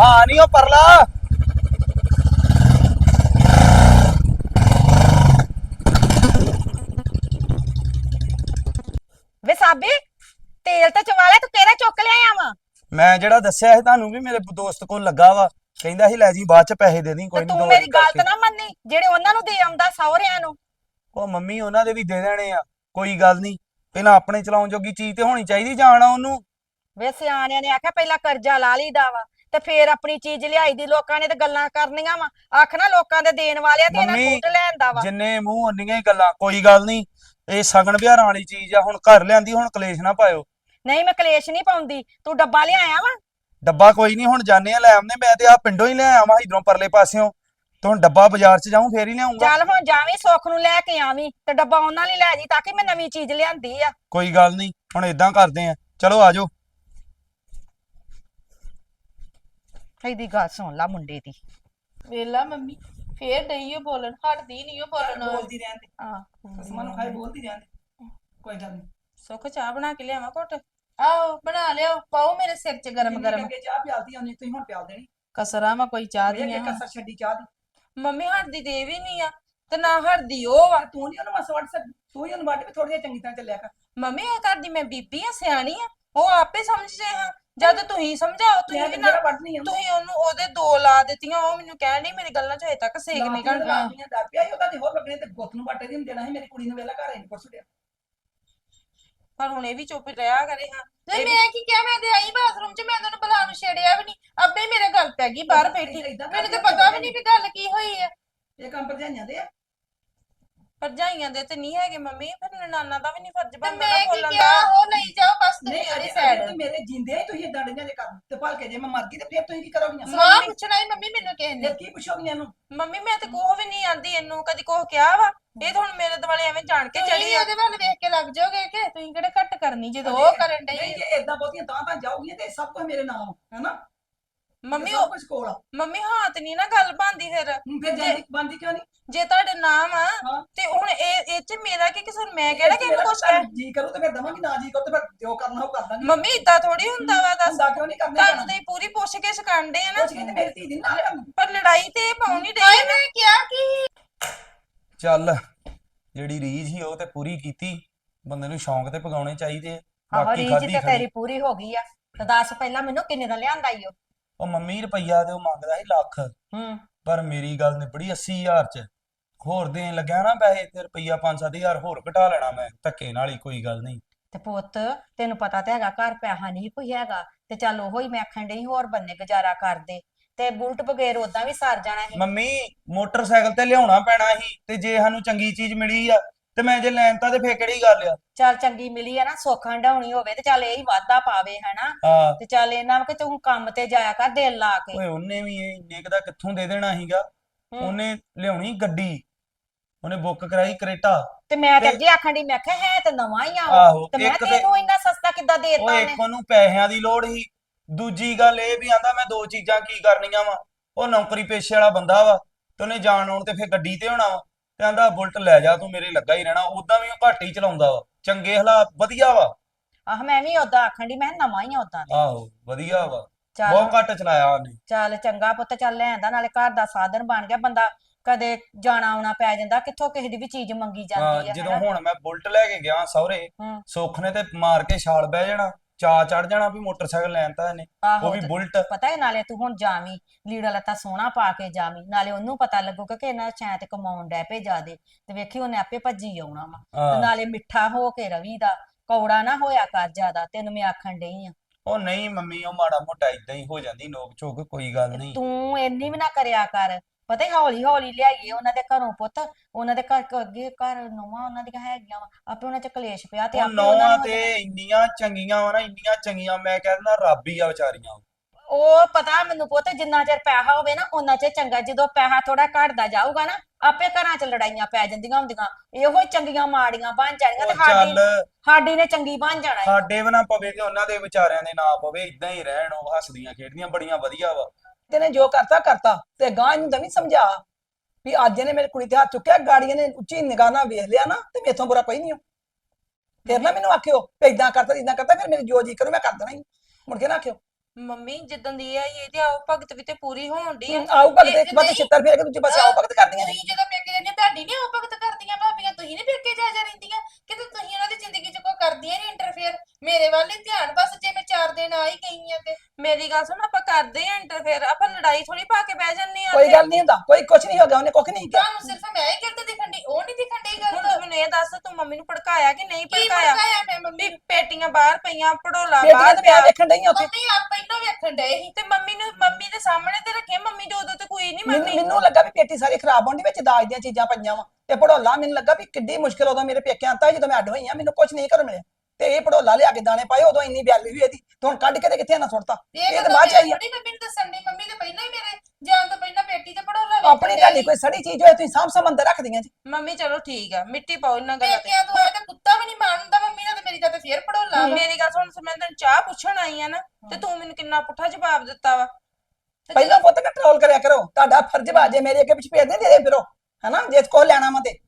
ਹਾਂ ਨਹੀਂ ਉਹ ਪਰਲਾ। ਵੇ ਸਾਬੀ ਤੇਲ ਤੇ ਚਵਾਲਾ ਤੂੰ ਕਿਹੜਾ ਚੁੱਕ ਲਿਆਇਆ ਵਾ? ਮੈਂ ਜਿਹੜਾ ਦੱਸਿਆ ਸੀ ਤੁਹਾਨੂੰ ਵੀ ਮੇਰੇ ਦੋਸਤ ਕੋਲ ਲੱਗਾ ਵਾ ਕਹਿੰਦਾ ਸੀ ਲੈ ਜੀ ਬਾਅਦ ਚ ਪੈਸੇ ਦੇ ਦੀ ਕੋਈ ਨਹੀਂ ਤੂੰ ਮੇਰੀ ਗੱਲ ਤਾਂ ਨਾ ਮੰਨੀ ਜਿਹੜੇ ਉਹਨਾਂ ਨੂੰ ਦੇ ਆਉਂਦਾ ਸਹੁਰਿਆਂ ਨੂੰ। ਉਹ ਮੰਮੀ ਉਹਨਾਂ ਦੇ ਵੀ ਦੇ ਦੇਣੇ ਆ। ਕੋਈ ਗੱਲ ਨਹੀਂ ਪਹਿਲਾਂ ਆਪਣੇ ਚਲਾਉਣ ਜੋਗੀ ਚੀਜ਼ ਤੇ ਹੋਣੀ ਚਾਹੀਦੀ ਜਾਣਾ ਉਹਨੂੰ? ਵੇ ਸਿਆਣਿਆਂ ਨੇ ਆਖਿਆ ਪਹਿਲਾਂ ਕਰਜ਼ਾ ਲਾ ਲਈਦਾ ਵਾ ਤੇ ਫੇਰ ਆਪਣੀ ਚੀਜ਼ ਲਿਆਈ ਦੀ ਲੋਕਾਂ ਨੇ ਤੇ ਗੱਲਾਂ ਕਰਨੀਆਂ ਵਾ। ਆਖਣਾ ਲੋਕਾਂ ਦੇ ਦੇਣ ਵਾਲਿਆਂ ਤੇ ਇਹਨਾਂ ਮੰਮੀ, ਲੈਂਦਾ ਵਾ। ਜਿੰਨੇ ਮੂੰਹ ਉਨੀਆਂ ਹੀ ਗੱਲਾਂ ਕੋਈ ਗੱਲ ਨਹੀਂ ਇਹ ਸਗਨ ਵਿਹਾਰਾਂ ਵਾਲੀ ਚੀਜ਼ ਆ ਹੁਣ ਘਰ ਲਿਆਂਦੀ ਹੁਣ ਕਲੇਸ਼ ਨਾ ਪਾਇਓ। ਨਹੀਂ ਮੈਂ ਕਲੇਸ਼ ਨਹੀਂ ਪਾਉਂਦੀ ਤੂੰ ਡੱਬਾ ਲਿਆਇਆ ਵਾ? ਡੱਬਾ ਕੋਈ ਨਹੀਂ ਹੁਣ ਜਾਣੇ ਆ ਲੈ ਆਉਂਦੇ ਮੈਂ ਤੇ ਆ ਪਿੰਡੋਂ ਹੀ ਲੈ ਆਵਾਂ ਇਧਰੋਂ ਪਰਲੇ ਪਾਸਿਓਂ। ਤੇ ਹੁਣ ਡੱਬਾ ਬਾਜ਼ਾਰ 'ਚ ਜਾਊਂ ਫੇਰ ਹੀ ਲਿਆਉਂਗਾ ਚੱਲ ਹੁਣ ਜਾਵੀਂ ਸੁੱਖ ਨੂੰ ਲੈ ਕੇ ਆਵੀਂ ਤੇ ਡੱਬਾ ਉਹਨਾਂ ਲਈ ਲੈ ਜੀ ਤਾਂ ਕਿ ਮੈਂ ਨਵੀਂ ਚੀਜ਼ ਲਿਆਂਦੀ ਆ। ਕੋਈ ਗੱਲ ਨਹੀਂ ਹੁਣ ਇਦਾਂ ਕਰਦੇ ਆ। ਚਲੋ ਆਜੋ ਇਹਦੀ ਗੱਲ ਸੁਣ ਲਾ ਮੁੰਡੇ ਦੀ। ਵੇਲਾ ਮੰਮੀ ਫੇਰ ਡਈ ਓ ਬੋਲਣ ਹਟਦੀ ਨਹੀਂ ਓ ਬੋਲਣ। ਬੋਲਦੀ ਰਹਿਣ ਦੇ ਆ ਕਸਮਾਂ ਨੂੰ ਖਾਏ ਬੋਲਦੀ ਰਹਿਣ ਦੇ ਕੋਈ ਗੱਲ ਨਹੀਂ। ਸੁੱਖ ਚਾਹ ਬਣਾ ਕੇ ਲਿਆਵਾਂ ਘੁੱਟ? ਆਓ ਬਣਾ ਲਿਓ ਪਾਓ ਮੇਰੇ ਸਿਰ 'ਚ ਗਰਮ ਗਰਮ ਅੱਗੇ ਚਾਹ ਪਿਆਲਦੀ ਆਉਂਦੀ ਤੁਸੀਂ ਹੁਣ ਪਿਆਲ ਦੇਣੀ। ਕਸਰਾਂ ਵਾ ਕੋਈ ਚਾਹ ਦੀਆਂ। ਕਸਰ ਛੱਡੀ ਚਾਹ ਦੀ। ਮੰਮੀ ਹਟਦੀ ਦੇ ਵੀ ਨਹੀਂ ਆ ਤੇ ਨਾ ਹਟਦੀ ਉਹ ਵਾ ਤੂੰ ਨਹੀਂ ਉਹਨੂੰ ਮਸ ਵੜ ਸਕ ਤੂੰ ਹੀ ਉਹਨੂੰ ਵੱਢ ਵੀ ਥੋੜੀ ਜਿਹੀ ਚੰਗੀ ਤਰ੍ਹਾਂ ਚੱਲਿਆ ਕਰ। ਮੰਮੀ ਇਹ ਕਰਦੀ ਮੈਂ ਬੀਬੀ ਆ ਸਿਆਣੀ ਆ ਉਹ ਆਪੇ ਸਮਝ ਜੇ ਹਾਂ। ਜਦ ਤੁਸੀਂ ਸਮਝਾਓ ਤੁਸੀਂ ਵੀ ਨਾ ਵੱਢਣੀ ਆ ਤੁਸੀਂ ਉਹਨੂੰ ਉਹਦੇ ਦੋ ਲਾ ਦਿੱਤੀਆਂ ਉਹ ਮੈਨੂੰ ਕਹਿਣ ਡਈ ਮੇਰੀ ਗੱਲਾਂ 'ਚ ਹਜੇ ਤੱਕ ਸੇਕ ਨਿਕਲ ਰਿਹਾ ਲਾਤੀਆਂ ਡਰ ਪਿਆ ਸੀ, ਉਹਦਾ ਤੇ ਹੋਰ ਲੱਗਣੇ ਤੇ ਗੁੱਤ ਨੂੰ ਵੱਟ ਦੀ ਦੇਣਾ ਸੀ ਮੇਰੀ ਕੁੜੀ ਨੂੰ ਵੇਲਾ ਘਰ ਆਈ ਕੁਛ ਛੁੱਟਿਆ ਪਰ ਹੁਣ ਇਹ ਵੀ ਚੁੱਪ ਰਿਹਾ ਕਰੇ ਹਾਂ। ਤੇ ਇਹ ਵੀ- ਮੈਂ ਕੀ ਕਿਹਾ? ਮੈਂ ਤੇ ਆਈ ਬਾਥਰੂਮ 'ਚ ਮੈਂ ਤੁਹਾਨੂੰ ਬੁਲਾ ਨੂੰ ਛੇੜਿਆ ਵੀ ਨਹੀਂ। ਅੱਬੇ ਮੇਰੇ ਗੱਲ ਪੈ ਗਈ ਬਾਹਰ ਬੈਠੀ ਮੈਨੂੰ ਤੇ ਪਤਾ ਵੀ ਨਹੀਂ ਵੀ ਗੱਲ ਕੀ ਹੋਈ ਹੈ। ਇਹ ਕੰਮ ਭਰਜਾਈਆਂ ਦੇ ਆ। ਭਰਜਾਈਆਂ ਦੇ ਤੇ ਨਹੀਂ ਹੈਗੇ ਮੰਮੀ ਫਿਰ ਨਨਾਨਾ ਦਾ ਵੀ ਨਹੀਂ ਫਰਜ਼ ਤੇ ਬਣਦਾ ਮੈਂ ਨਾ ਕੀ ਬੋਲਣ ਕਿਹਾ ਦਾ ਉਹ ਲਈ ਜਾਓ ਬਸ ਤੁਸੀਂ ਨਹੀਂ ਮੇਰੀ ਅਜੇ ਸਾਈਡ ਅਜੇ ਮੇਰੇ ਜਿੰਦੇ ਹੀ ਤੁਸੀਂ ਇਦਾਂ ਜੇ ਕਰਨ ਤੇ ਭਲਕੇ ਜੇ ਮੈਂ ਮਰ ਗਈ ਤੇ ਫਿਰ ਤੁਸੀਂ ਕੀ ਕਰੋਗੀਆਂ? ਮਾਂ ਪੁੱਛਣਾ ਹੀ ਮੰਮੀ ਮੈਨੂੰ ਕਿਸੇ ਨੇ। ਫਿਰ ਕੀ ਪੁੱਛੋਗੀਆਂ ਇਹਨੂੰ? ਮੰਮੀ ਮੈਂ ਤੇ ਕੋਹ ਵੀ ਨਹੀਂ ਆਂਦੀ ਇਹਨੂੰ ਕਦੀ ਕੋਹ ਕਿਹਾ ਵਾ। ਇਹ ਤਾਂ ਹੁਣ ਮੇਰੇ ਦੁਆਲੇ ਐਵੇਂ ਜਾਣ ਕੇ ਚੜੀ ਤੁਸੀਂ ਆ। ਉਹਦੇ ਵੱਲ ਵੇਖ ਕੇ ਲੱਗ ਜਾਓਗੇ ਕਿ ਤੁਸੀਂ ਕਿਹੜੇ ਘੱਟ ਕਰਨੀ ਜਦੋਂ ਉਹ ਕਰਨ ਡਈ ਨਹੀਂ ਜੇ ਇਦਾਂ ਬਹੁਤੀਆਂ ਤਾਂ ਤਾਂ ਜਾਊਗੀਆਂ ਤੇ ਸਭ ਕੁਝ ਮੇਰੇ ਨਾਮ ਹੈਨਾ? ਮੰਮੀ ਉਹ ਕੁਝ ਕੋਲ ਆ। ਮੰਮੀ ਹਾਂ ਤੇ ਨਹੀਂ ਨਾ ਗੱਲ ਬਣਦੀ ਫਿਰ। ਹੁਣ ਫਿਰ ਜਾਂਦੀ ਬੰਦੀ ਕਿਉਂ ਨਹੀਂ ਜੇ ਤੁਹਾਡੇ ਨਾਮ ਆ ਹਾਂ। ਤੇ ਹੁਣ ਇਹ ਇਹ ਚ ਮੇਰਾ ਕੀ ਕਸੂਰ? ਮੈਂ ਕਿਹੜਾ ਕਿ ਇਹਨੂੰ ਕੁਛ ਕਹਿ ਜੀ ਕਰੂ ਤੇ ਫਿਰ ਦਵਾਂਗੀ ਨਾ ਜੀ ਕਰੂ ਤੇ ਫਿਰ ਜੋ ਕਰਨਾ ਉਹ ਕਰ ਦਾਂਗੀ। ਮੰਮੀ ਇਦਾਂ ਥੋੜੀ ਹੁੰਦਾ ਵਾ ਦੱਸ। ਹੁੰਦਾ ਕਿਉਂ ਨਹੀਂ ਕਰਨਾ ਤੁਹਾਨੂੰ ਤੇ ਪੂਰੀ ਪੁੱਛ ਕੇ ਸਿਖਾਉਂਦੇ ਆ ਨਾ। ਕੁਝ ਕਹਿੰਦੇ ਮੇਰੀ ਧੀ ਦੀ ਨਾਲ ਕਰਨੀ। ਪਰ ਲੜਾਈ ਤੇ ਇਹ ਪਾਉਣੀ ਡਈ ਹਾਏ ਮੈਂ ਕਿਹਾ ਕਿ? ਚੱਲ ਜਿਹੜੀ ਰੀਝ ਸੀ ਉਹ ਤੇ ਪੂਰੀ ਕੀਤੀ। ਬੰਦੇ ਨੂੰ ਸ਼ੌਂਕ ਤੇ ਪਗਾਉਣੇ ਚਾਹੀਦੇ ਆ। ਆਹੋ ਬਾਕੀ ਰੀਝ ਖਾਦੀ ਤੇ ਖੜੀ ਤੇਰੀ ਪੂਰੀ ਹੋ ਗਈ ਆ। ਤੇ ਦੱਸ ਪਹਿਲਾਂ ਮੈਨੂੰ ਕਿੰਨੇ ਦਾ ਲਿਆਂਦਾ ਈ ਓ? ਉਹ ਮੰਮੀ ਰੁਪਈਆ ਤੇ ਉਹ ਮੰਗਦਾ ਸੀ ਲੱਖ। ਹੂੰ। ਪਰ ਮੇਰੀ ਗੱਲ ਨਿਬੜੀ 80000 ਚ। ਹੋਰ ਦੇਣ ਲੱਗਿਆ ਨਾ ਪੈਸੇ ਤੇ ਰੁਪਈਆ 5-7000 ਹੋਰ ਘਟਾ ਲੈਣਾ ਮੈਂ ਧੱਕੇ ਨਾਲ ਹੀ ਕੋਈ ਗੱਲ ਨਹੀਂ। ਤੇ ਪੁੱਤ ਤੈਨੂੰ ਪਤਾ ਤੇ ਹੈਗਾ ਘਰ ਪੈਸਾ ਨਹੀਂ ਕੋਈ ਹੈਗਾ। ਤੇ ਚੱਲ ਉਹੋ ਹੀ ਮੈਂ ਆਖਣ ਡਈ ਹੋਰ ਬੰਨੇ ਗੁਜ਼ਾਰਾ ਕਰਦੇ। ਤੇ ਬੁਲਟ ਬਗੈਰ ਉਦਾਂ ਵੀ ਸਰ ਜਾਣਾ ਸੀ। ਮੰਮੀ ਮੋਟਰਸਾਈਕਲ ਤੇ ਲਿਆਉਣਾ ਪੈਣਾ ਸੀ ਤੇ ਜੇ ਸਾਨੂੰ ਚੰਗੀ ਚੀਜ਼ ਮਿਲੀ ਆ ਤੇ ਮੈਂ ਜੇ ਲੈਣ ਤਾਂ ਤੇ ਫੇਰ ਕਿਹੜੀ ਗੱਲ ਆ? ਚੱਲ ਚੰਗੀ ਮਿਲੀ ਆ ਨਾ ਸੁੱਖ ਹੰਡਾਉਣੀ ਹੋਵੇ ਤੇ ਚੱਲ ਇਹ ਹੀ ਵਾਧਾ ਪਾਵੇ ਹਨਾ? ਤੇ ਚੱਲ ਇਹਨਾਂ ਕਿ ਤੂੰ ਕੰਮ ਤੇ ਜਾਇਆ ਕਰ ਦਿਲ ਲਾ ਕੇ। ਓਏ ਉਹਨੇ ਵੀ ਇਹ ਇੰਨੇ ਕੁ ਦਾ ਕਿੱਥੋਂ ਦੇ ਦੇਣਾ ਸੀਗਾ? ਹੂੰ। ਉਹਨੇ ਲਿਆਉਣੀ ਗੱਡੀ। ਉਹਨੇ ਬੁੱਕ ਕਰਾਈ ਕਰੇਟਾ। ਤੇ ਮੈਂ ਤੇ ਤੇ- ਅੱਗੇ ਆਖਣ ਡਈ ਮੈਂ ਕਿਹਾ ਹੈ ਤੇ ਨਵਾਂ ਹੀ ਆ ਉਹ। ਤੇ ਮੈਂ ਇੱਕ ਤੇ ਤੈਨੂੰ ਇੰਨਾ ਸਸਤਾ ਕਿੱਦਾਂ ਦੇ ਦਿੱਤਾ ਓਏ ਉਹਨੇ? ਇੱਕ ਉਹਨੂੰ ਪੈਸਿਆਂ ਦੀ ਲੋੜ ਸੀ। ਦੂਜੀ ਗੱਲ ਇਹ ਵੀ ਆਂਦਾ ਮੈਂ ਦੋ ਚੀਜ਼ਾਂ ਕੀ ਕਰਨੀਆਂ ਵਾ। ਉਹ ਨੌਕਰੀ ਪੇਸ਼ੇ ਵਾਲਾ ਬੰਦਾ ਵਾ ਤੇ ਉਹਨੇ ਜਾਣ ਆਉਣ ਤੇ ਫੇਰ ਗੱਡੀ ਤੇ ਹੋਣਾ ਵਾ। ਆਂਦਾ ਬੁਲਟ ਲੈ ਜਾ ਤੂੰ ਮੇਰੇ ਲੱਗਾ ਹੀ ਰਹਿਣਾ। ਉਦਾਂ ਵੀ ਉਹ ਘੱਟ ਹੀ ਚਲਾਉਂਦਾ ਵਾ। ਚੰਗੇ ਹਾਲਾਤ ਵਧੀਆ ਵਾ। ਆਹ ਮੈਂ ਵੀ ਉਦਾਂ ਆਖਣ ਡਈ ਮੈਂ ਕਿਹਾ ਨਵਾਂ ਹੀ ਆ ਉਦਾਂ ਦੇ। ਆਹੋ ਵਧੀਆ ਵਾ। ਚੱਲ। ਬਹੁਤ ਘੱਟ ਚਲਾਇਆ ਉਹਨੇ। ਚੱਲ ਚੰਗਾ ਪੁੱਤ ਚੱਲ ਲੈਂਦਾ ਨਾਲੇ ਘਰ ਦਾ ਸਾਧਨ ਬਣ ਗਿਆ। ਬੰਦਾ ਕਦੇ ਜਾਣਾ ਆਉਣਾ ਪੈ ਜਾਂਦਾ ਕਿੱਥੋਂ ਕਿਸੇ ਦੀ ਵੀ ਚੀਜ਼ ਮੰਗੀ ਜਾਂਦੀ ਹਾਂ ਆ ਜਦੋਂ ਹਨਾ? ਹੁਣ ਮੈਂ ਬੁਲਟ ਲੈ ਕੇ ਗਿਆ ਸਹੁਰੇ ਹੂੰ। ਸੁੱਖ ਨੇ ਤੇ ਮਾਰ ਕੇ ਛਾਲ ਬਹਿ ਜਾਣਾ। ਚਾ ਚੜ ਜਾਣਾ ਵੀ ਮੋਟਰਸਾਈਕਲ ਲੈਣ ਤਾਂ ਇਹਨੇ ਉਹ ਵੀ ਤੇ ਬੁਲਟ। ਪਤਾ ਹੈ ਨਾਲੇ ਤੂੰ ਹੁਣ ਜਾਵੀਂ ਲੀੜਾ ਲੱਤਾ ਸੋਹਣਾ ਪਾ ਕੇ ਜਾਵੀਂ ਨਾਲੇ ਉਹਨੂੰ ਪਤਾ ਲੱਗੂਗਾ ਕਿ ਇਹਨਾਂ ਸ਼ਾਇਦ ਕਮਾਉਣ ਡੈ ਪਏ ਜਾਦੇ ਤੇ ਵੇਖੀ ਉਹਨੇ ਆਪੇ ਭੱਜੀ ਆਉਣਾ ਵਾ ਤੇ ਹਾਂ ਨਾਲੇ ਮਿੱਠਾ ਹੋ ਕੇ ਰਵੀ ਦਾ ਕੌੜਾ ਨਾ ਹੋਇਆ ਕਰ ਜ਼ਿਆਦਾ ਤੈਨੂੰ ਮੈਂ ਆਖਣ ਡਈ ਆ। ਉਹ ਨਹੀਂ ਮੰਮੀ ਉਹ ਮਾੜਾ ਮੋਟਾ ਇਦਾਂ ਹੀ ਹੋ ਜਾਂਦੀ ਨੋਕ ਝੋਕ ਕੋਈ ਗੱਲ ਨਹੀਂ। ਤੂੰ ਇੰਨੀ ਵੀ ਨਾ ਕਰਿਆ ਕਰ ਪਤਾ ਹੀ ਹੌਲੀ ਹੌਲੀ ਲਿਆਈਏ ਉਹਨਾਂ ਦੇ ਘਰੋਂ ਪੁੱਤ ਉਹਨਾਂ ਦੇ ਘਰ ਕ- ਅੱਗੇ ਘਰ ਨੌਵਾਂ ਉਹਨਾਂ ਦੀਆਂ ਹੈਗੀਆਂ ਵਾ ਆਪੇ ਉਹਨਾਂ ਚ ਕਲੇਸ਼ ਪਿਆ ਤੇ ਉਹ ਆਪੇ ਉਹਨਾਂ ਨੂੰ ਤੇ ਇੰਨੀਆਂ ਚੰਗੀਆਂ ਵਾ ਨਾ ਇੰਨੀਆਂ ਚੰਗੀਆਂ ਮੈਂ ਕਹਿ ਦਿੰਦਾ ਰੱਬ ਹੀ ਆ ਵਿਚਾਰੀਆਂ। ਉਹ ਪਤਾ ਮੈਨੂੰ ਪੁੱਤ ਜਿੰਨਾ ਚਿਰ ਪੈਸਾ ਹੋਵੇ ਨਾ ਉਹਨਾਂ ਚਿਰ ਚੰਗਾ ਜਦੋਂ ਪੈਸਾ ਥੋੜਾ ਘਟਦਾ ਜਾਊਗਾ ਨਾ ਆਪੇ ਘਰਾਂ 'ਚ ਲੜਾਈਆਂ ਪੈ ਜਾਂਦੀਆਂ ਹੁੰਦੀਆਂ। ਇਹੋ ਹੀ ਚੰਗੀਆਂ ਮਾੜੀਆਂ ਬਣ ਜਾਣੀਆਂ ਤੇ ਉਹ ਸਾਡੀ ਚੱਲ ਸਾਡੀ ਨੇ ਚੰਗੀ ਬਣ ਜਾਣਾ ਈ। ਸਾਡੇ ਵੀ ਨਾ ਪਵੇ ਤੇ ਉਹਨਾਂ ਦੇ ਵਿਚਾਰਿਆਂ ਦੇ ਨਾ ਪਵੇ ਇਦਾਂ ਹੀ ਰਹਿਣ ਉਹ ਹੱਸਦੀਆਂ ਖੇਡਦੀਆਂ ਬੜੀਆਂ ਵਧੀਆ ਵਾ। ਤੈਨੇ ਜੋ ਕਰਤਾ ਕਰਤਾ। ਤੇ ਗਾਂ ਇਹਨੂੰ ਤਾਂ ਵੀ ਸਮਝਾ। ਵੀ ਅੱਜ ਇਹਨੇ ਮੇਰੇ ਕੁੜੀ ਤੇ ਹੱਥ ਚੁੱਕਿਆ ਗਾੜੀਆਂ ਨੇ ਉੱਚੀ ਨਿਗਾਹ ਨਾਲ ਵੇਖ ਲਿਆ ਨਾ ਤੇ ਮੇਥੋਂ ਬੁਰਾ ਕੋਈ ਨਹੀਂ ਹੋ। ਫਿਰ ਨਾ ਮੈਨੂੰ ਆਖਿਓ ਵੀ ਇਦਾਂ ਕਰਤਾ ਇਦਾਂ ਕਰਤਾ ਫਿਰ ਮੇਰੀ ਜੋ ਜੀ ਕਰੂ ਮੈਂ ਕਰ ਦੇਣਾ ਹੀ। ਮੁੜ ਕੇ ਨਾ ਆਖਿਓ। ਮੰਮੀ ਜਿੱਦਾਂ ਦੀ ਆਈ ਇਹ ਤੇ ਆਓ ਭਗਤ ਵੀ ਤੇ ਪੂਰੀ ਹੋਣ ਡਈ ਆ। ਆਉ ਭਗਤ ਇੱਕ ਨਹੀਂ। ਛਿੱਤਰ ਫੇਰ ਕੇ ਦੂਜੇ ਪਾਸੇ ਆਉ ਭਗਤ ਕਰਦੀਆਂ ਨੇ ਜਦੋਂ ਪੇਕੇ ਜਾਂਦੇ ਤੁਹਾਡੀ ਨਹੀਂ ਉਹ ਭਗਤ ਭਾਬੀਆਂ ਤੁਸੀਂ ਨਹੀਂ ਪੇਕੇ ਜਾ ਜਾ ਰਹਿੰਦੀਆਂ? ਕਿਤੇ ਤੁਸੀਂ ਉਹਨਾਂ ਦੀ ਜ਼ਿੰਦਗੀ 'ਚ ਕੋਈ ਕਰਦੀਆਂ ਨਹੀਂ ਇੰਟਰਫੇਅਰ ਮੇਰੇ ਵੱਲ ਹੀ ਧਿਆਨ ਬਸ ਜੇ ਮੈਂ ਚਾਰ ਦਿਨ ਆ ਹੀ ਗਈ ਆ ਤੇ। ਮੇਰੀ ਗੱਲ ਸੁਣ ਆਪਾਂ ਕਰਦੇ ਆ ਇੰਟਰਫੇਅਰ ਆਪਾਂ ਲੜਾਈ ਥੋੜੀ ਪਾ ਕੇ ਬਹਿ ਜੰਨੇ ਆ ਕੋਈ ਗੱਲ ਨਹੀਂ ਹੁੰਦਾ ਕੋਈ ਕੁਝ ਨਹੀਂ ਹੋ ਗਿਆ ਉਹਨੇ ਕੁਝ ਨਹੀਂ ਕੀਤਾ। ਤੁਹਾਨੂੰ ਸਿਰਫ ਮੈਂ ਹੀ ਗਲਤ ਦਿਖਣ ਦੀ ਉਹ ਨਹੀਂ ਦਿਖਣ ਦੀ ਹੁਣ ਗਲਤ ਤੂੰ ਮੈਨੂੰ ਇਹ ਦੱਸ ਤੂੰ ਮੰਮੀ ਨੂੰ ਭੜਕਾਇਆ ਕਿ ਨਹੀਂ ਕੀ ਭੜਕਾਇਆ? ਭੜਕਾਇਆ ਮੈਂ ਮੰਮੀ ਵੀ ਪੇਟੀਆਂ ਬਾਹਰ ਪਈਆਂ ਪੜੋਲਾ ਬੇਟੀਆਂ ਬਾਹਰ ਤੇ ਮੈਂ ਪਿਆ। ਦੇਖਣ ਡਈ ਆ ਉੱਥੇ। ਮੰਮੀ ਆਪ ਪਹਿਲਾਂ ਵੇਖਣ ਡਏ ਸੀ। ਤੇ ਮੰਮੀ ਨੂੰ ਮੰਮੀ ਦੇ ਸਾਹਮਣੇ ਤੇ ਰੱਖਿਆ ਮੰਮੀ ਦੇ ਉਦੋਂ ਤੇ ਕੋਈ ਨਹੀਂ ਮੈਨੂੰ ਮੰਨੀ ਮੈਨੂੰ ਲੱਗਾ ਵੀ ਪੇਟੀ ਸਾਰੀ ਖਰਾਬ ਹੋਣੀ ਵਿੱਚ ਦਾਜ ਦੀਆਂ ਚੀਜ਼ਾਂ ਪਈਆਂ ਵਾ। ਤੇ ਪੜੋਲਾ ਮੈਨੂੰ ਲੱਗਾ ਵੀ ਕਿੱਡੀ ਮੁਸ਼ਕਿਲ ਉਦੋਂ ਮੇਰੇ ਪੇਕਿਆਂ ਤਾਂ ਜਦੋਂ ਮੈਂ ਅੱਡ ਹੋਈ ਆ ਮੈਨੂੰ ਕੁਝ ਨਹੀਂ ਕਰ ਮਿਲਿਆ। ਤੇ ਇਹ ਪੜੋਲਾ ਲਿਆ ਕੇ ਦਾਣੇ ਪਾਏ ਉਦੋਂ ਇੰਨੀ ਵੈਲਿਊ ਵੀ ਇਹਦੀ। ਤੇ ਹੁਣ ਕੱਢ ਕੇ ਤੇ ਕਿੱਥੇ ਨਾ ਸੁੱਟਤਾ? ਇਹ ਇਹ ਤਾਂ ਬਾਅਦ ਚ ਆਈ ਆ। ਮੰਮੀ ਨੂੰ ਦੱਸਣ ਦੀ ਮੰਮੀ ਤੇ ਪਹਿਲਾਂ ਹੀ ਮੇਰੇ ਜਾਣ ਤੋਂ ਪਹਿਲਾਂ ਬੇਟੀ ਤੇ ਪੜੋਲਾ ਆਪਣੀ ਤੁਹਾਡੀ ਕੋਈ ਸੜੀ ਚੀਜ਼ ਹੋਏ ਤੁਸੀਂ ਸਾਂਭ ਸੰਬੰਧ ਰੱਖਦੀਆਂ ਜੀ। ਮੰਮੀ ਚਲੋ ਠੀਕ ਆ ਮਿੱਟੀ ਪਾਓ ਇਹਨਾਂ ਗੱਲਾਂ ਤੇ। ਪੇਕਿਆਂ ਤੋਂ ਆਇਆ ਤਾਂ ਕੁੱਤਾ ਵੀ ਨਹੀਂ ਮਾਰਦਾ ਮੰਮੀ ਨਾਲ ਤੇ ਮੇਰੀ ਤਾਂ ਤੇ ਫੇਰ ਪੜੋਲਾ। ਮੇਰੀ ਗੱਲ ਸੁਣ ਮੈਂ ਤੈਨੂੰ ਚਾਹ ਪੁੱਛਣ ਆਈ ਆ ਨਾ ਤੇ ਤੂੰ ਮੈਨੂੰ ਕਿੰਨਾ ਪੁੱਠਾ ਜਵਾਬ ਦਿੱਤਾ ਵਾ। ਪਹਿਲਾਂ ਪੁੱਤ ਕੰਟਰੋਲ ਕਰਿਆ ਕਰੋ ਤੁਹਾਡਾ ਫਰਜ਼ ਬਾਜੇ ਮੇਰੇ ਅੱਗੇ ਪਿੱਛੇ ਭੇਜਦੇ ਦੇ ਦੇ ਫਿਰੋ। ਹਨਾ? ਜੇ ਕੋ ਲੈਣਾ ਵਾ ਤੇ।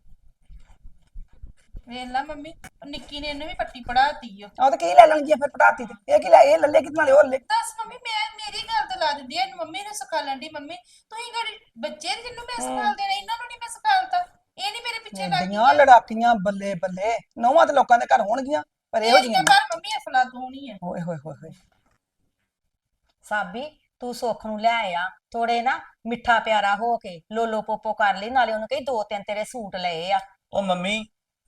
ਵੇਖ ਲਾ ਮੰਮੀ ਉਹ ਨਿੱਕੀ ਨੇ ਇਹਨੂੰ ਵੀ ਪੱਟੀ ਪੜਾਤੀ ਓ ਆਹ ਤਾਂ ਕੀ ਲੈ ਲੈਣਗੀਆਂ ਫਿਰ ਪਟਾਤੀ ਤੇ। ਇਹ ਕੀ ਲੈ ਇਹ ਲੱਲੇ ਕਿਤਨਾ ਲੈ ਲੈ ਦੱਸ ਮੰਮੀ ਮੈਂ ਮੇਰੀ ਗੱਲ ਤੇ ਲਾ ਦਿੰਦੀ ਐ ਇਹਨੂੰ ਮੰਮੀ ਨੂੰ ਸਿਖਾ ਲੈਂਦੀ ਮੰਮੀ ਤੁਸੀਂ ਗੜੀ ਬੱਚੇ ਨੇ ਜਿਹਨੂੰ ਮੈਂ ਸਿਖਾਲ ਦੇਣਾ ਇਹਨਾਂ ਨੂੰ ਨਹੀਂ ਮੈਂ ਸਿਖਾਲਤਾ। ਇਹ ਨਹੀਂ ਮੇਰੇ ਪਿੱਛੇ ਲੱਗ ਲੜਾਕੀਆਂ ਬੱਲੇ ਬੱਲੇ। ਨੌਵਾਂ ਤੇ ਲੋਕਾਂ ਦੇ ਘਰ ਹੋਣਗੀਆਂ ਪਰ ਇਹੋ ਜੀਆਂ ਪਰ ਮੰਮੀ ਅਫਲਾ ਹੋਣੀ ਹੈ ਹੋਏ ਹੋਏ ਹੋਏ ਹੋਏ। ਸਾਬੀ ਤੂੰ ਸੁੱਖ ਨੂੰ ਲੈ ਆ ਥੋੜੇ ਨਾ ਮਿੱਠਾ ਪਿਆਰਾ ਹੋ ਕੇ ਲੋਲੋ ਪੋਪੋ ਕਰ ਲਈ ਨਾਲੇ ਉਹਨੂੰ ਕਹੀ ਦੋ ਤਿੰਨ ਤੇਰੇ ਸੂਟ ਲਏ ਆ। ਉਹ ਮੰਮੀ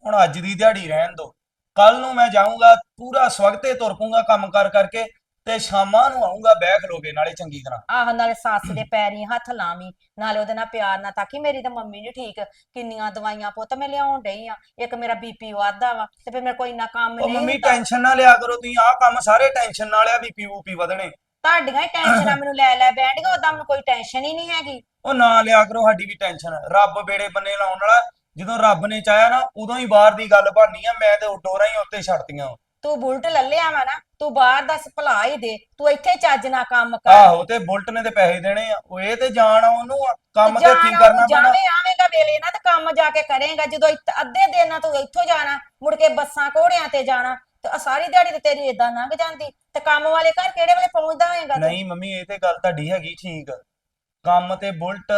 ਹੁਣ ਅੱਜ ਦੀ ਦਿਹਾੜੀ ਰਹਿਣ ਦੋ। ਕੱਲ ਨੂੰ ਮੈਂ ਜਾਊਂਗਾ ਪੂਰਾ ਸਵਗਤੇ ਤੁਰ ਪੂੰਗਾ ਕੰਮ ਕਰ ਕਰਕੇ ਤੇ ਸ਼ਾਮਾਂ ਨੂੰ ਆਉਂਗਾ ਬਹਿ ਖਲੋਗੇ ਨਾਲੇ ਚੰਗੀ ਤਰ੍ਹਾਂ। ਆਹ ਨਾਲੇ ਸੱਸ ਦੇ ਪੈਰੀਂ ਹੱਥ ਲਾਵੀਂ ਨਾਲੇ ਉਹਦੇ ਨਾਲ ਪਿਆਰ ਨਾਲ ਤਾਕੀ ਮੇਰੀ ਤਾਂ ਮੰਮੀ ਨੀ ਠੀਕ ਕਿੰਨੀਆਂ ਦਵਾਈਆਂ ਪੁੱਤ ਮੈਂ ਲਿਆਉਣ ਡਈ ਆ ਇੱਕ ਮੇਰਾ ਬੀਪੀ ਵਾਧਾ ਵਾ ਤੇ ਫਿਰ ਮੇਰੇ ਕੋਈ ਇੰਨਾ ਕੰਮ ਉਹ ਨਹੀਂ ਮੰਮੀ ਹੁੰਦਾ। ਟੈਨਸ਼ਨ ਨਾ ਲਿਆ ਕਰੋ ਤੁਸੀਂ ਆਹ ਕੰਮ ਸਾਰੇ ਟੈਨਸ਼ਨ ਨਾਲ ਆ ਬੀਪੀ ਬੂਪੀ ਵਧਣੇ। ਤੁਹਾਡੀਆਂ ਹੀ ਟੈਨਸ਼ਨਾਂ ਮੈਨੂੰ ਲੈ ਲੈ ਬੈਠੀਆਂ ਉਦਾਂ ਮੈਨੂੰ ਕੋਈ ਟੈਨਸ਼ਨ ਹੀ ਨਹੀਂ ਹੈਗੀ। ਉਹ ਨਾ ਲਿਆ ਕਰੋ ਸਾਡੀ ਵੀ ਟੈਨਸ਼ਨ ਰੱਬ ਬੇੜੇ ਬੰਨੇ ਲਾਉਣ ਵਾਲਾ ਜਦੋਂ ਰੱਬ ਨੇ ਚਾਹਿਆ ਨਾ ਉਦੋਂ ਹੀ ਬਾਹਰ ਦੀ ਗੱਲ ਬਣਨੀ ਆ ਮੈਂ ਤੇ ਉਹ ਡੋਰਾਂ ਹੀ ਉੱਤੇ ਛੱਡਤੀਆਂ। ਤੂੰ ਬੁਲਟ ਲੈ ਲਿਆ ਵਾ ਨਾ ਤੂੰ ਬਾਹਰ ਦਾ ਭਲਾ ਹੀ ਦੇ ਤੂੰ ਇੱਥੇ ਚੱਜ ਨਾਲ ਕੰਮ ਕਰ। ਆਹੋ ਤੇ ਬੁਲਟ ਨੇ ਤੇ ਪੈਸੇ ਦੇਣੇ ਆ ਉਹ ਇਹ ਤੇ ਜਾਣ ਆ ਉਹਨੂੰ ਆ, ਕੰਮ ਤੇ ਜਾਣਾ ਕਰਨਾ ਪੈਣਾ। ਜਾਵੇਂ ਆਵੇਂਗਾ ਵੇਲੇ ਨਾ ਤੇ ਕੰਮ ਜਾ ਕੇ ਕਰੇਗਾ ਜਦੋਂ ਇੱਥ- ਅੱਧੇ ਦਿਨ ਤੂੰ ਇੱਥੋਂ ਜਾਣਾ ਮੁੜ ਕੇ ਬੱਸਾਂ ਘੋੜਿਆਂ ਤੇ ਜਾਣਾ ਤੇ ਆਹ ਸਾਰੀ ਦਿਹਾੜੀ ਤੇ ਤੇਰੀ ਏਦਾਂ ਲੰਘ ਜਾਂਦੀ। ਤੇ ਕੰਮ ਵਾਲੇ ਘਰ ਕਿਹੜੇ ਵੇਲੇ ਪਹੁੰਚਦਾ ਹੋਏਗਾ ਤੂੰ? ਨਹੀਂ ਮੰਮੀ ਇਹ ਤੇ ਗੱਲ ਤੁਹਾਡੀ ਹੈਗੀ ਠੀਕ। ਕੰਮ ਤੇ ਬੁਲਟ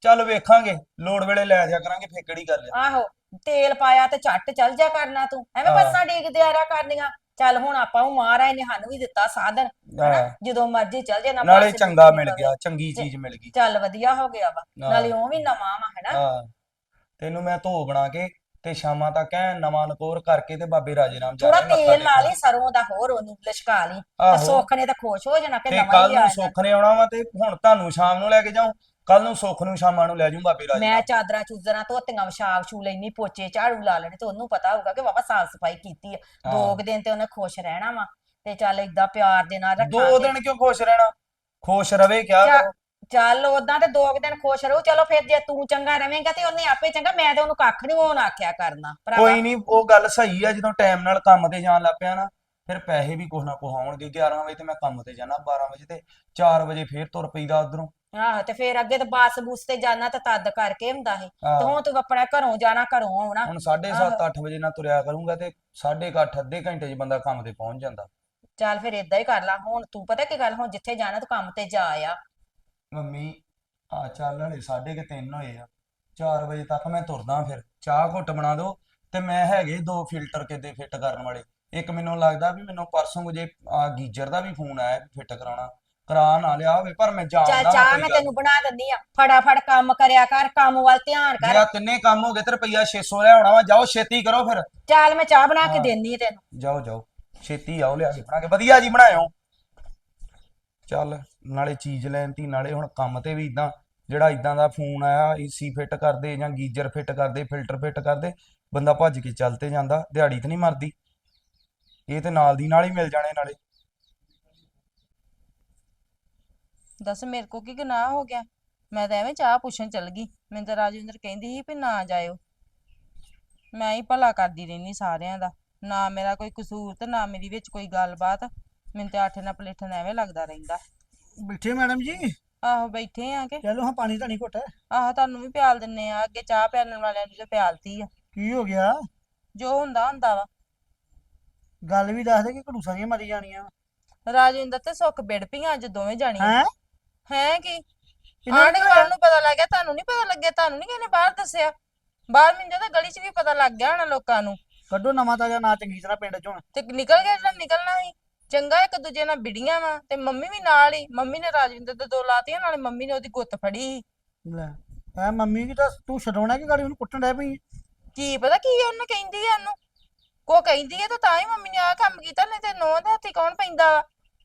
ਚੱਲ ਵੇਖਾਂਗੇ ਲੋੜ ਵੇਲੇ ਲੈ ਜਾ ਕਰਾਂਗੇ ਫੇਰ ਕਿਹੜੀ ਗੱਲ ਆ। ਆਹੋ ਤੇਲ ਪਾਇਆ ਤੇ ਝੱਟ ਚੱਲ ਜਾ ਕਰਨਾ ਤੂੰ। ਐਵੇਂ ਹਾਂ। ਬੱਸਾਂ ਡੀਕਦੇ ਆਰਾ ਕਰਨੀਆਂ। ਚੱਲ ਹੁਣ ਆਪਾਂ ਨੂੰ ਮਹਾਰਾਜ ਨੇ ਸਾਨੂੰ ਵੀ ਦਿੱਤਾ ਸਾਧਨ ਹਨਾ? ਹਾਂ। ਜਦੋਂ ਮਰਜ਼ੀ ਚੱਲ ਜੇ ਨਾ ਨਾਲੇ ਚੰਗਾ ਮਿਲ। ਗਿਆ ਚੰਗੀ ਚੀਜ਼ ਮਿਲ ਗਈ। ਚੱਲ ਵਧੀਆ ਹੋ ਗਿਆ ਵਾ। ਹਾਂ। ਨਾਲੇ ਉਹ ਵੀ ਨਵਾਂ ਵਾ ਹੈਨਾ? ਹਾਂ। ਤੈਨੂੰ ਮੈਂ ਧੋ ਬਣਾ ਕੇ ਤੇ ਸ਼ਾਮਾਂ ਤੱਕ ਐ ਨਵਾਂ ਨਕੋਰ ਕਰਕੇ ਤੇ ਬਾਬੇ ਰਾਜੇ ਰਾਮ ਜਾ ਥੋੜਾ ਕੇ ਮੱਥਾ ਤੇਲ ਲਾ ਟੇਕਣਾ। ਲਈ ਸਰੋਂ ਦਾ ਹੋਰ ਉਹਨੂੰ ਲਿਸ਼ਕਾ ਲਈ ਤੇ ਆਹੋ। ਸੁੱਖ ਨੇ ਤਾਂ ਖੁਸ਼ ਹੋ ਜਾਣਾ ਕਿ ਤੇ ਨਵਾਂ ਕੱਲ ਹੀ ਆ ਨੂੰ ਜਾਣਾ। ਸੁੱਖ ਨੇ ਆਉਣਾ ਵਾ ਤੇ ਹੁਣ ਤੁਹਾਨੂੰ ਸ਼ਾਮ ਨੂੰ ਲੈ ਕੇ ਜਾਉਂ ਕੱਲ ਨੂੰ ਸੁੱਖ ਨੂੰ ਸ਼ਾਮਾਂ ਨੂੰ ਲੈ ਜਾਊਂ ਬਾਬੇ ਰਾਜੇ ਮੈਂ ਚਾਦਰਾਂ ਚੂਦਰਾਂ ਧੋਤੀਆਂ ਵਿਛਾਗ ਛੂ ਲੈਣੀ ਪੋਚੇ ਝਾੜੂ ਲਾ ਲੈਣੇ ਤੇ ਉਹਨੂੰ ਪਤਾ ਹੋਊਗਾ ਕਿ ਵਾਵਾ ਸਾਫ਼ ਸਫ਼ਾਈ ਕੀਤੀ ਆ ਦੋ। ਕੁ ਦਿਨ ਤੇ ਉਹਨੇ ਖੁਸ਼ ਰਹਿਣਾ ਵਾ ਤੇ ਚੱਲ ਏਦਾਂ ਪਿਆਰ ਦੇ ਨਾਲ ਦੋ ਰੱਖਾਂਗੇ ਦਿਨ ਕਿਉਂ ਖੁਸ਼ ਰਹਿਣਾ ਖੁਸ਼ ਰਵੇ ਕਿਆ ਕਰੋ ਚੱਲ ਉਦਾਂ ਤੇ ਦੋ ਕੁ ਦਿਨ ਖੁਸ਼ ਰਹੂ ਚਲੋ ਫਿਰ ਜੇ ਤੂੰ ਚੰਗਾ ਰਵੇਂਗਾ ਤੇ ਉਹਨੇ ਆਪੇ ਚੰਗਾ ਮੈਂ ਤੇ ਉਹਨੂੰ ਕੱਖ ਨਹੀਂ ਹੋਣ ਆਖਿਆ ਕਰਨਾ ਭਰਾਵਾ। ਕੋਈ ਨਹੀਂ ਉਹ ਗੱਲ ਸਹੀ ਆ ਜਦੋਂ ਟਾਈਮ ਨਾਲ ਕੰਮ ਤੇ ਜਾਣ ਲੱਗ ਪਿਆ ਨਾ ਫਿਰ ਪੈਸੇ ਵੀ ਕੁਛ ਨਾ ਕੁਛ ਆਉਣਗੇ 11 ਵਜੇ ਤੇ ਮੈਂ ਕੰਮ ਤੇ ਜਾਣਾ 12 ਵਜੇ ਤੇ 4 ਵਜੇ ਫੇਰ ਤੁਰ ਪਈਦਾ ਉਧਰੋਂ। ਆਹੋ ਤੇ ਫਿਰ ਅੱਗੇ ਤੇ ਬੱਸ ਬੂਸ ਤੇ ਜਾਣਾ ਤੇ ਤਦ ਕਰਕੇ ਹੁੰਦਾ ਸੀ। ਤੇ ਹੁਣ ਤੂੰ ਆਪਣਾ ਘਰੋਂ ਜਾਣਾ ਘਰੋਂ ਆਉਣਾ। ਹੁਣ 7:30 8 ਵਜੇ ਨਾਲ ਤੁਰਿਆ ਕਰੂੰਗਾ ਤੇ 8:30 ਅੱਧੇ ਘੰਟੇ 'ਚ ਬੰਦਾ ਕੰਮ ਤੇ ਪਹੁੰਚ ਜਾਂਦਾ। ਚੱਲ ਫਿਰ ਏਦਾਂ ਹੀ ਕਰ ਲਾ ਹੁਣ ਤੂੰ ਪਤਾ ਕੀ ਗੱਲ ਹੁਣ ਜਿੱਥੇ ਜਾਣਾ ਤੂੰ ਕੰਮ ਤੇ ਜਾ ਆ। ਮੰਮੀ ਆ ਚੱਲ ਹਲੇ 3:30 ਹੋਏ ਆ। 4 ਵਜੇ ਤੱਕ ਮੈਂ ਤੁਰਦਾ ਫਿਰ। ਚਾਹ ਘੁੱਟ ਬਣਾ ਦਿਓ ਤੇ ਮੈਂ ਹੈਗੇ ਦੋ ਫਿਲਟਰ ਕਿਤੇ ਫਿੱਟ ਕਰਨ ਵਾਲੇ। ਇੱਕ ਮੈਨੂੰ ਲੱਗਦਾ ਵੀ ਮੈਨੂੰ ਪਰਸੋਂ ਜੇ ਆ ਗੀਜਰ ਦਾ ਵੀ ਫੋਨ ਆਇਆ ਫਿੱਟ ਕਰਾਉਣਾ। ਕਰਾ ਨਾ ਲਿਆ ਹੋਵੇ ਪਰ ਮੈਂ ਜਾਣਦਾ ਚਾਹ ਕੋਈ ਮੈਂ ਤੈਨੂੰ ਬਣਾ ਦਿੰਦੀ ਆ। ਫਟਾਫਟ ਕੰਮ ਕਰਿਆ ਕਰ ਕੰਮ ਵੱਲ ਧਿਆਨ ਕਰ। ਆ ਤਿੰਨੇ ਕੰਮ ਹੋ ਗਏ ਤੇ ਰੁਪਈਆ 600 ਲੈ ਆਉਣਾ ਵਾ। ਜਾਓ ਛੇਤੀ ਕਰੋ ਫਿਰ। ਚੱਲ ਮੈਂ ਚਾਹ ਬਣਾ ਕੇ ਹਾਂ। ਦੇਣੀ ਤੈਨੂੰ। ਜਾਓ ਜਾਓ। ਛੇਤੀ ਆਓ ਲਿਆ ਕੇ ਬਣਾ ਕੇ। ਵਧੀਆ ਜੀ ਬਣਾਇਓ। ਚੱਲ। ਨਾਲੇ ਚੀਜ਼ ਲੈਣ ਲੈਣਤੀ ਨਾਲੇ ਹੁਣ ਕੰਮ ਤੇ ਵੀ ਇਦਾਂ ਜਿਹੜਾ ਇਦਾਂ ਦਾ ਫੋਨ ਆਇਆ ਏਸੀ ਫਿੱਟ ਕਰਦੇ ਜਾਂ ਗੀਜ਼ਰ ਫਿੱਟ ਕਰਦੇ ਫਿਲਟਰ ਫਿੱਟ ਕਰਦੇ, ਬੰਦਾ ਭੱਜ ਕੇ ਚੱਲ ਤੇ ਜਾਂਦਾ, ਦਿਹਾੜੀ ਤੇ ਨਹੀਂ ਮਰਦੀ। ਇਹ ਤੇ ਨਾਲ ਦੀ ਨਾਲ ਹੀ ਮਿਲ ਜਾਣੇ ਨਾਲੇ। ਦੱਸ ਮੇਰੇ ਕੋ ਕੀ ਗੁਨਾਹ ਹੋ ਗਿਆ? ਮੈਂ ਤਾਂ ਐਵੇਂ ਚਾਹ ਪੁੱਛਣ ਚੱਲ ਗਈ। ਮੈਨੂੰ ਤਾਂ ਰਾਜਿੰਦਰ ਕਹਿੰਦੀ ਸੀ ਵੀ ਨਾ ਜਾਇਓ। ਮੈਂ ਹੀ ਭਲਾ ਕਰਦੀ ਰਹਿਨੀ ਸਾਰਿਆਂ ਦਾ। ਨਾ ਮੇਰਾ ਕੋਈ ਕਸੂਰ ਤੇ ਨਾ ਮੇਰੀ ਵਿੱਚ ਕੋਈ ਗੱਲਬਾਤ। ਮੈਨੂੰ ਤੇ ਆਠੇ ਨਾਲ ਪਲੇਠਣ ਐਵੇਂ ਲੱਗਦਾ ਰਹਿੰਦਾ। ਬੈਠੇ ਮੈਡਮ ਜੀ? ਆਹੋ ਬੈਠੇ ਆ ਕੇ। ਚਲੋ ਹਾਂ ਪਾਣੀ ਤਾਂ ਨਹੀਂ ਘੁੱਟ। ਆਹੋ ਤੁਹਾਨੂੰ ਵੀ ਪਿਆਲ ਦਿੰਨੇ ਆ ਅੱਗੇ ਚਾਹ ਪਿਆਲਣ ਵਾਲਿਆਂ ਨੂੰ ਤੇ ਪਿਆਲਤੀ ਆ। ਕੀ ਹੋ ਗਿਆ? ਜੋ ਹੁੰਦਾ ਹੁੰਦਾ ਵਾ। ਗੱਲ ਵੀ ਦੱਸ ਦੇ ਕਿ ਘੜੂਸਾਂ ਜਿਹੀਆਂ ਮਰੀ ਜਾਣੀਆਂ। ਰਾਜਿੰਦਰ ਤੇ ਸੁੱਖ ਬਿੜ ਪਈਆਂ ਅੱਜ ਦੋਵੇਂ ਜਾਣੀਆਂ। ਹੈ? ਹੈ ਕੀ? ਇਹਨਾਂ ਆਂਢ ਗੁਆਂਢ ਨੂੰ ਪਤਾ ਲੱਗ ਗਿਆ ਤੁਹਾਨੂੰ ਨਹੀਂ ਪਤਾ ਲੱਗਿਆ ਤੁਹਾਨੂੰ ਨਹੀਂ ਕਿਸੇ ਨੇ ਬਾਹਰ ਦੱਸਿਆ। ਬਾਹਰ ਮੈਨੂੰ ਤਾਂ ਗਲੀ 'ਚ ਵੀ ਪਤਾ ਲੱਗ ਗਿਆ ਹੋਣਾ ਲੋਕਾਂ ਨੂੰ। ਕੱਢੋ ਨਵਾਂ ਤਾਜ਼ਾ ਨਾ ਚੰਗੀ ਤਰ੍ਹਾਂ ਪਿੰਡ ਚੋਂ ਤੇ ਨਿਕਲ ਗਿਆ ਜਿਹੜਾ ਨਿਕਲਣਾ ਸੀ। ਚੰਗਾ ਇੱਕ ਦੂਜੇ ਨਾਲ ਬਿੜੀਆਂ ਵਾ ਤੇ ਮੰਮੀ ਵੀ ਨਾਲ ਹੀ ਮੰਮੀ ਨੇ ਰਾਜਵਿੰਦਰ ਦੇ ਦੋ ਲਾਤੀਆਂ ਨਾਲੇ ਮੰਮੀ ਨੇ ਉਹਦੀ ਗੁੱਤ ਫੜੀ। ਸੀ ਲੈ ਐ ਮੰਮੀ ਕੀ ਤਾਂ ਤੂੰ ਛਡਾਉਣਾ ਕਿ ਗਾੜੀ ਉਹਨੂੰ ਕੁੱਟਣ ਡੈ ਪਈ ਕੀ ਪਤਾ ਕੀ ਉਹਨੇ ਕਹਿੰਦੀ ਆ ਉਹਨੂੰ। ਕੋ ਕਹਿੰਦੀ ਆ ਤਾਂ ਤਾਂ ਹੀ ਮੰਮੀ ਨੇ ਆ ਕੰਮ ਕੀਤਾ ਨਹੀਂ ਤੇ ਨੋਹ ਦੇ ਹੱਥੀ ਕੌਣ ਪੈਂਦਾ? ਵਾ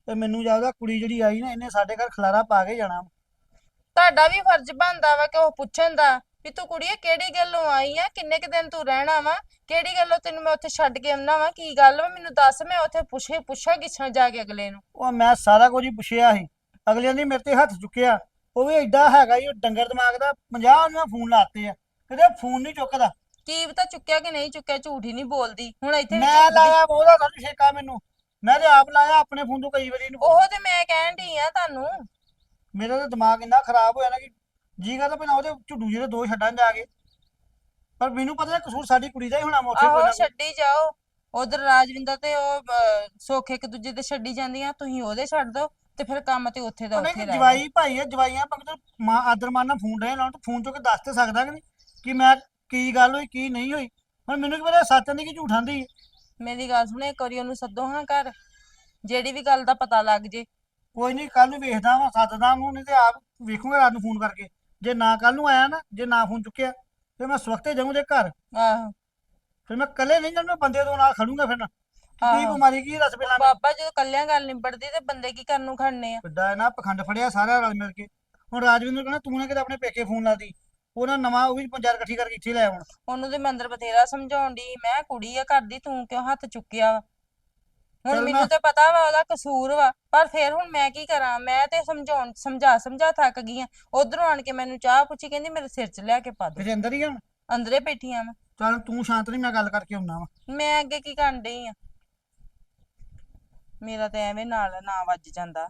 ਤੇ ਮੈਨੂੰ ਜਾਪਦਾ ਕੁੜੀ ਜਿਹੜੀ ਆਈ ਨਾ ਇਹਨੇ ਸਾਡੇ ਘਰ ਖਲਾਰਾ ਪਾ ਕੇ ਜਾਣਾ। ਤੁਹਾਡਾ ਵੀ ਫਰਜ਼ ਬਣਦਾ ਵਾ ਕਿ ਉਹ ਪੁੱਛਣ ਦਾ। ਵੀ ਤੂੰ ਕੁੜੀਏ ਕਿਹੜੀ ਗੱਲੋਂ ਆਈ ਆ? ਕਿੰਨੇ ਕੁ ਦਿਨ ਤੂੰ ਰਹਿਣਾ ਵਾ? ਕਿਹੜੀ ਗੱਲੋਂ ਤੈਨੂੰ ਮੈਂ ਉੱਥੇ ਛੱਡ ਕੇ ਆਉਣਾ ਵਾ? ਕੀ ਗੱਲ ਵਾ? ਮੈਨੂੰ ਦੱਸ ਮੈਂ ਉੱਥੇ ਪੁੱਛੇ ਪੁੱਛਾਂ ਕਿਛਾਂ ਜਾ ਕੇ ਅਗਲੇ ਨੂੰ। ਉਹ ਮੈਂ ਸਾਰਾ ਕੁਝ ਹੀ ਪੁੱਛਿਆ ਸੀ। ਅਗਲਿਆਂ ਨੇ ਮੇਰੇ ਤੇ ਹੱਥ ਚੁੱਕਿਆ। ਉਹ ਵੀ ਐਡਾ ਹੈਗਾ ਹੀ ਉਹ ਡੰਗਰ ਦਿਮਾਗ ਦਾ 50 ਉਹਨੂੰ ਫੋਨ ਲਾਤੇ ਆ। ਕਦੇ ਫੋਨ ਨਹੀਂ ਚੁੱਕਦਾ। ਕੀ ਪਤਾ ਚੁੱਕਿਆ ਕਿ ਨਹੀਂ ਚੁੱਕਿਆ ਝੂਠ ਹੀ ਨਹੀਂ ਬੋਲਦੀ। ਹੁਣ ਇੱਥੇ ਵੀ ਮੈਂ ਝੂਠ ਦੀ- ਲਾਇਆ ਉਹਦਾ ਤਾਂ ਛੇਕਾ ਮੈਨੂੰ। ਮੈਂ ਤੇ ਆਪ ਲਾਇਆ ਆਪਣੇ ਫੋਨ ਤੋਂ ਕਈ ਵਾਰੀ ਇਹਨੂੰ। ਉਹ ਤੇ ਮੈਂ ਕਹਿਣ ਡਈ ਆ ਤੁਹਾਨੂੰ। ਮੇਰਾ ਤਾਂ ਦਿਮਾਗ ਇੰਨਾ ਖਰਾਬ ਹੋਇਆ ਨਾ ਕਿ ਜੀ ਕਰਦਾ ਪਹਿਲਾਂ ਉਹਦੇ ਝੁੱਡੂ ਜਿਹੇ ਦੋ ਛੱਡਾਂ ਜਾ ਕੇ। ਪਰ ਮੈਨੂੰ ਪਤਾ ਕਸੂਰ ਸਾਡੀ ਕੁੜੀ ਦਾ ਹੀ ਹੋਣਾ ਮੈਂ ਉੱਥੇ ਕੋਈ ਆਹੋ ਕੋਈ। ਛੱਡੀ ਜਾਓ। ਉਧਰ ਰਾਜਵਿੰਦਰ ਤੇ ਉਹ ਅਹ, ਸੁੱਖ ਇੱਕ ਦੂਜੇ ਤੇ ਛੱਡੀ ਜਾਂਦੀਆਂ ਤੁਸੀਂ ਉਹਦੇ ਛੱਡ ਦਿਓ ਤੇ ਫਿਰ ਕੰਮ ਤੇ ਉੱਥੇ ਦਾ ਉੱਥੇ ਰਹਿ ਜਵਾਈ ਭਾਈ ਹੈ ਜਵਾਈਆਂ ਪੰਗ ਮਾਂ ਆਦਰ ਮਾਨ ਨਾਲ ਫੋਨ ਰਹੇ ਲਾਉਣ ਤੇ ਫੋਨ ਕੇ ਦੱਸ ਤੇ ਸਕਦਾ ਕਿ ਨਹੀਂ ਕਿ ਮੈਂ ਕੀ ਗੱਲ ਹੋਈ ਕੀ ਨਹੀਂ ਹੋਈ। ਹੁਣ ਮੈਨੂੰ ਕੀ ਪਤਾ ਸੱਚ ਦੀ ਕਿ ਝੂਠਾਂ ਦੀ ਮੇਰੀ ਗੱਲ ਸੁਣੇ ਇੱਕ ਵਾਰੀ ਉਹਨੂੰ ਸੱਦੋ ਹਾਂ ਘਰ ਜਿਹੜੀ ਵੀ ਗੱਲ ਦਾ ਪਤਾ ਲੱਗ ਜੇ। ਕੋਈ ਨਹੀਂ ਕੱਲ ਨੂੰ ਵੇਖਦਾ ਵਾਂ ਸੱਦਦਾ ਉਹਨੂੰ ਨਹੀਂ ਤੇ ਆਪ ਵੇਖੂਗਾ ਰਾਤ ਨੂੰ ਫੋਨ ਕਰਕੇ। ਜੇ ਨਾ ਕੱਲ ਨੂੰ ਆਇਆ ਨਾ ਜੇ ਨਾ ਫੋਨ ਚੁੱਕਿਆ ਤੇ ਮੈਂ ਸਵਖਤੇ ਜਾਊਂ ਦੇ ਘਰ। ਆਹੋ। ਫਿਰ ਮੈਂ ਇਕੱਲੇ ਨਹੀਂ ਜਾਣਾ ਮੈਂ ਬੰਦੇ ਦੋ ਨਾਲ ਖੜੂੰਗਾ ਫਿਰ ਨਾ ਕੀ ਆਹੋ। ਬਿਮਾਰੀ ਕੀ ਦੱਸ ਪਹਿਲਾਂ ਮੈਨੂੰ? ਬਾਬਾ ਜਦੋਂ ਕੱਲਿਆਂ ਗੱਲ ਨਿਬੜਦੀ ਤੇ ਬੰਦੇ ਕੀ ਕਰਨ ਨੂੰ ਖੜਨੇ ਆ? ਵੱਡਾ ਨਾ ਪਖੰਡ ਫੜਿਆ ਸਾਰਾ ਰਲ ਮਿਲ ਕੇ। ਹੁਣ ਰਾਜਵਿੰਦਰ ਕਹਿੰਦਾ ਤੂੰ ਨਾ ਕਿਤੇ ਆਪਣੇ ਪੇਕੇ ਫੋਨ ਲਾਦੀ ਉਹਨਾਂ ਨਵਾਂ ਉਹ ਵੀ ਪੰਜਾਰ ਇਕੱਠੀ ਕਰਕੇ ਇੱਥੇ ਲੈ ਆਉਣ। ਉਹਨੂੰ ਤੇ ਮੈਂ ਅੰਦਰ ਬਥੇਰਾ ਸਮਝਾਉਣ ਦੀ ਮੈਂ ਕੁੜੀ ਆ ਕਰਦੀ ਤੂੰ ਕਿਉਂ ਹੱਥ ਚੁੱਕਿਆ ਵਾ? ਹੁਣ ਮੈਨੂੰ। ਤੇ ਪਤਾ ਵਾ ਉਹਦਾ ਕਸੂਰ ਵਾ ਪਰ ਫਿਰ ਹੁਣ ਮੈਂ ਕੀ ਕਰਾਂ? ਮੈਂ ਤੇ ਸਮਝਾਉਣ ਸਮਝਾ ਸਮਝਾ ਥੱਕ ਗਈ ਆ। ਉਧਰੋਂ ਆਣ ਕੇ ਮੈਨੂੰ ਚਾਹ ਪੁੱਛੀ ਕਹਿੰਦੀ ਮੇਰੇ ਸਿਰ 'ਚ ਲਿਆ ਕੇ ਪਾ ਦੇ। ਅੰਦਰ ਹੀ ਆ? ਅੰਦਰੇ ਬੈਠੀਆਂ ਮੈਂ। ਚੱਲ ਤੂੰ ਸ਼ਾਂਤ ਨਹੀਂ ਮੈਂ ਗੱਲ ਕਰਕੇ ਆਉਣਾ ਵਾ। ਮੈਂ ਅੱਗੇ ਕੀ ਕਰਨ ਡਈ ਆ? ਮੇਰਾ ਤੇ ਐਵੇਂ ਨਾਲ ਨਾ ਵੱਜ ਜਾਂਦਾ।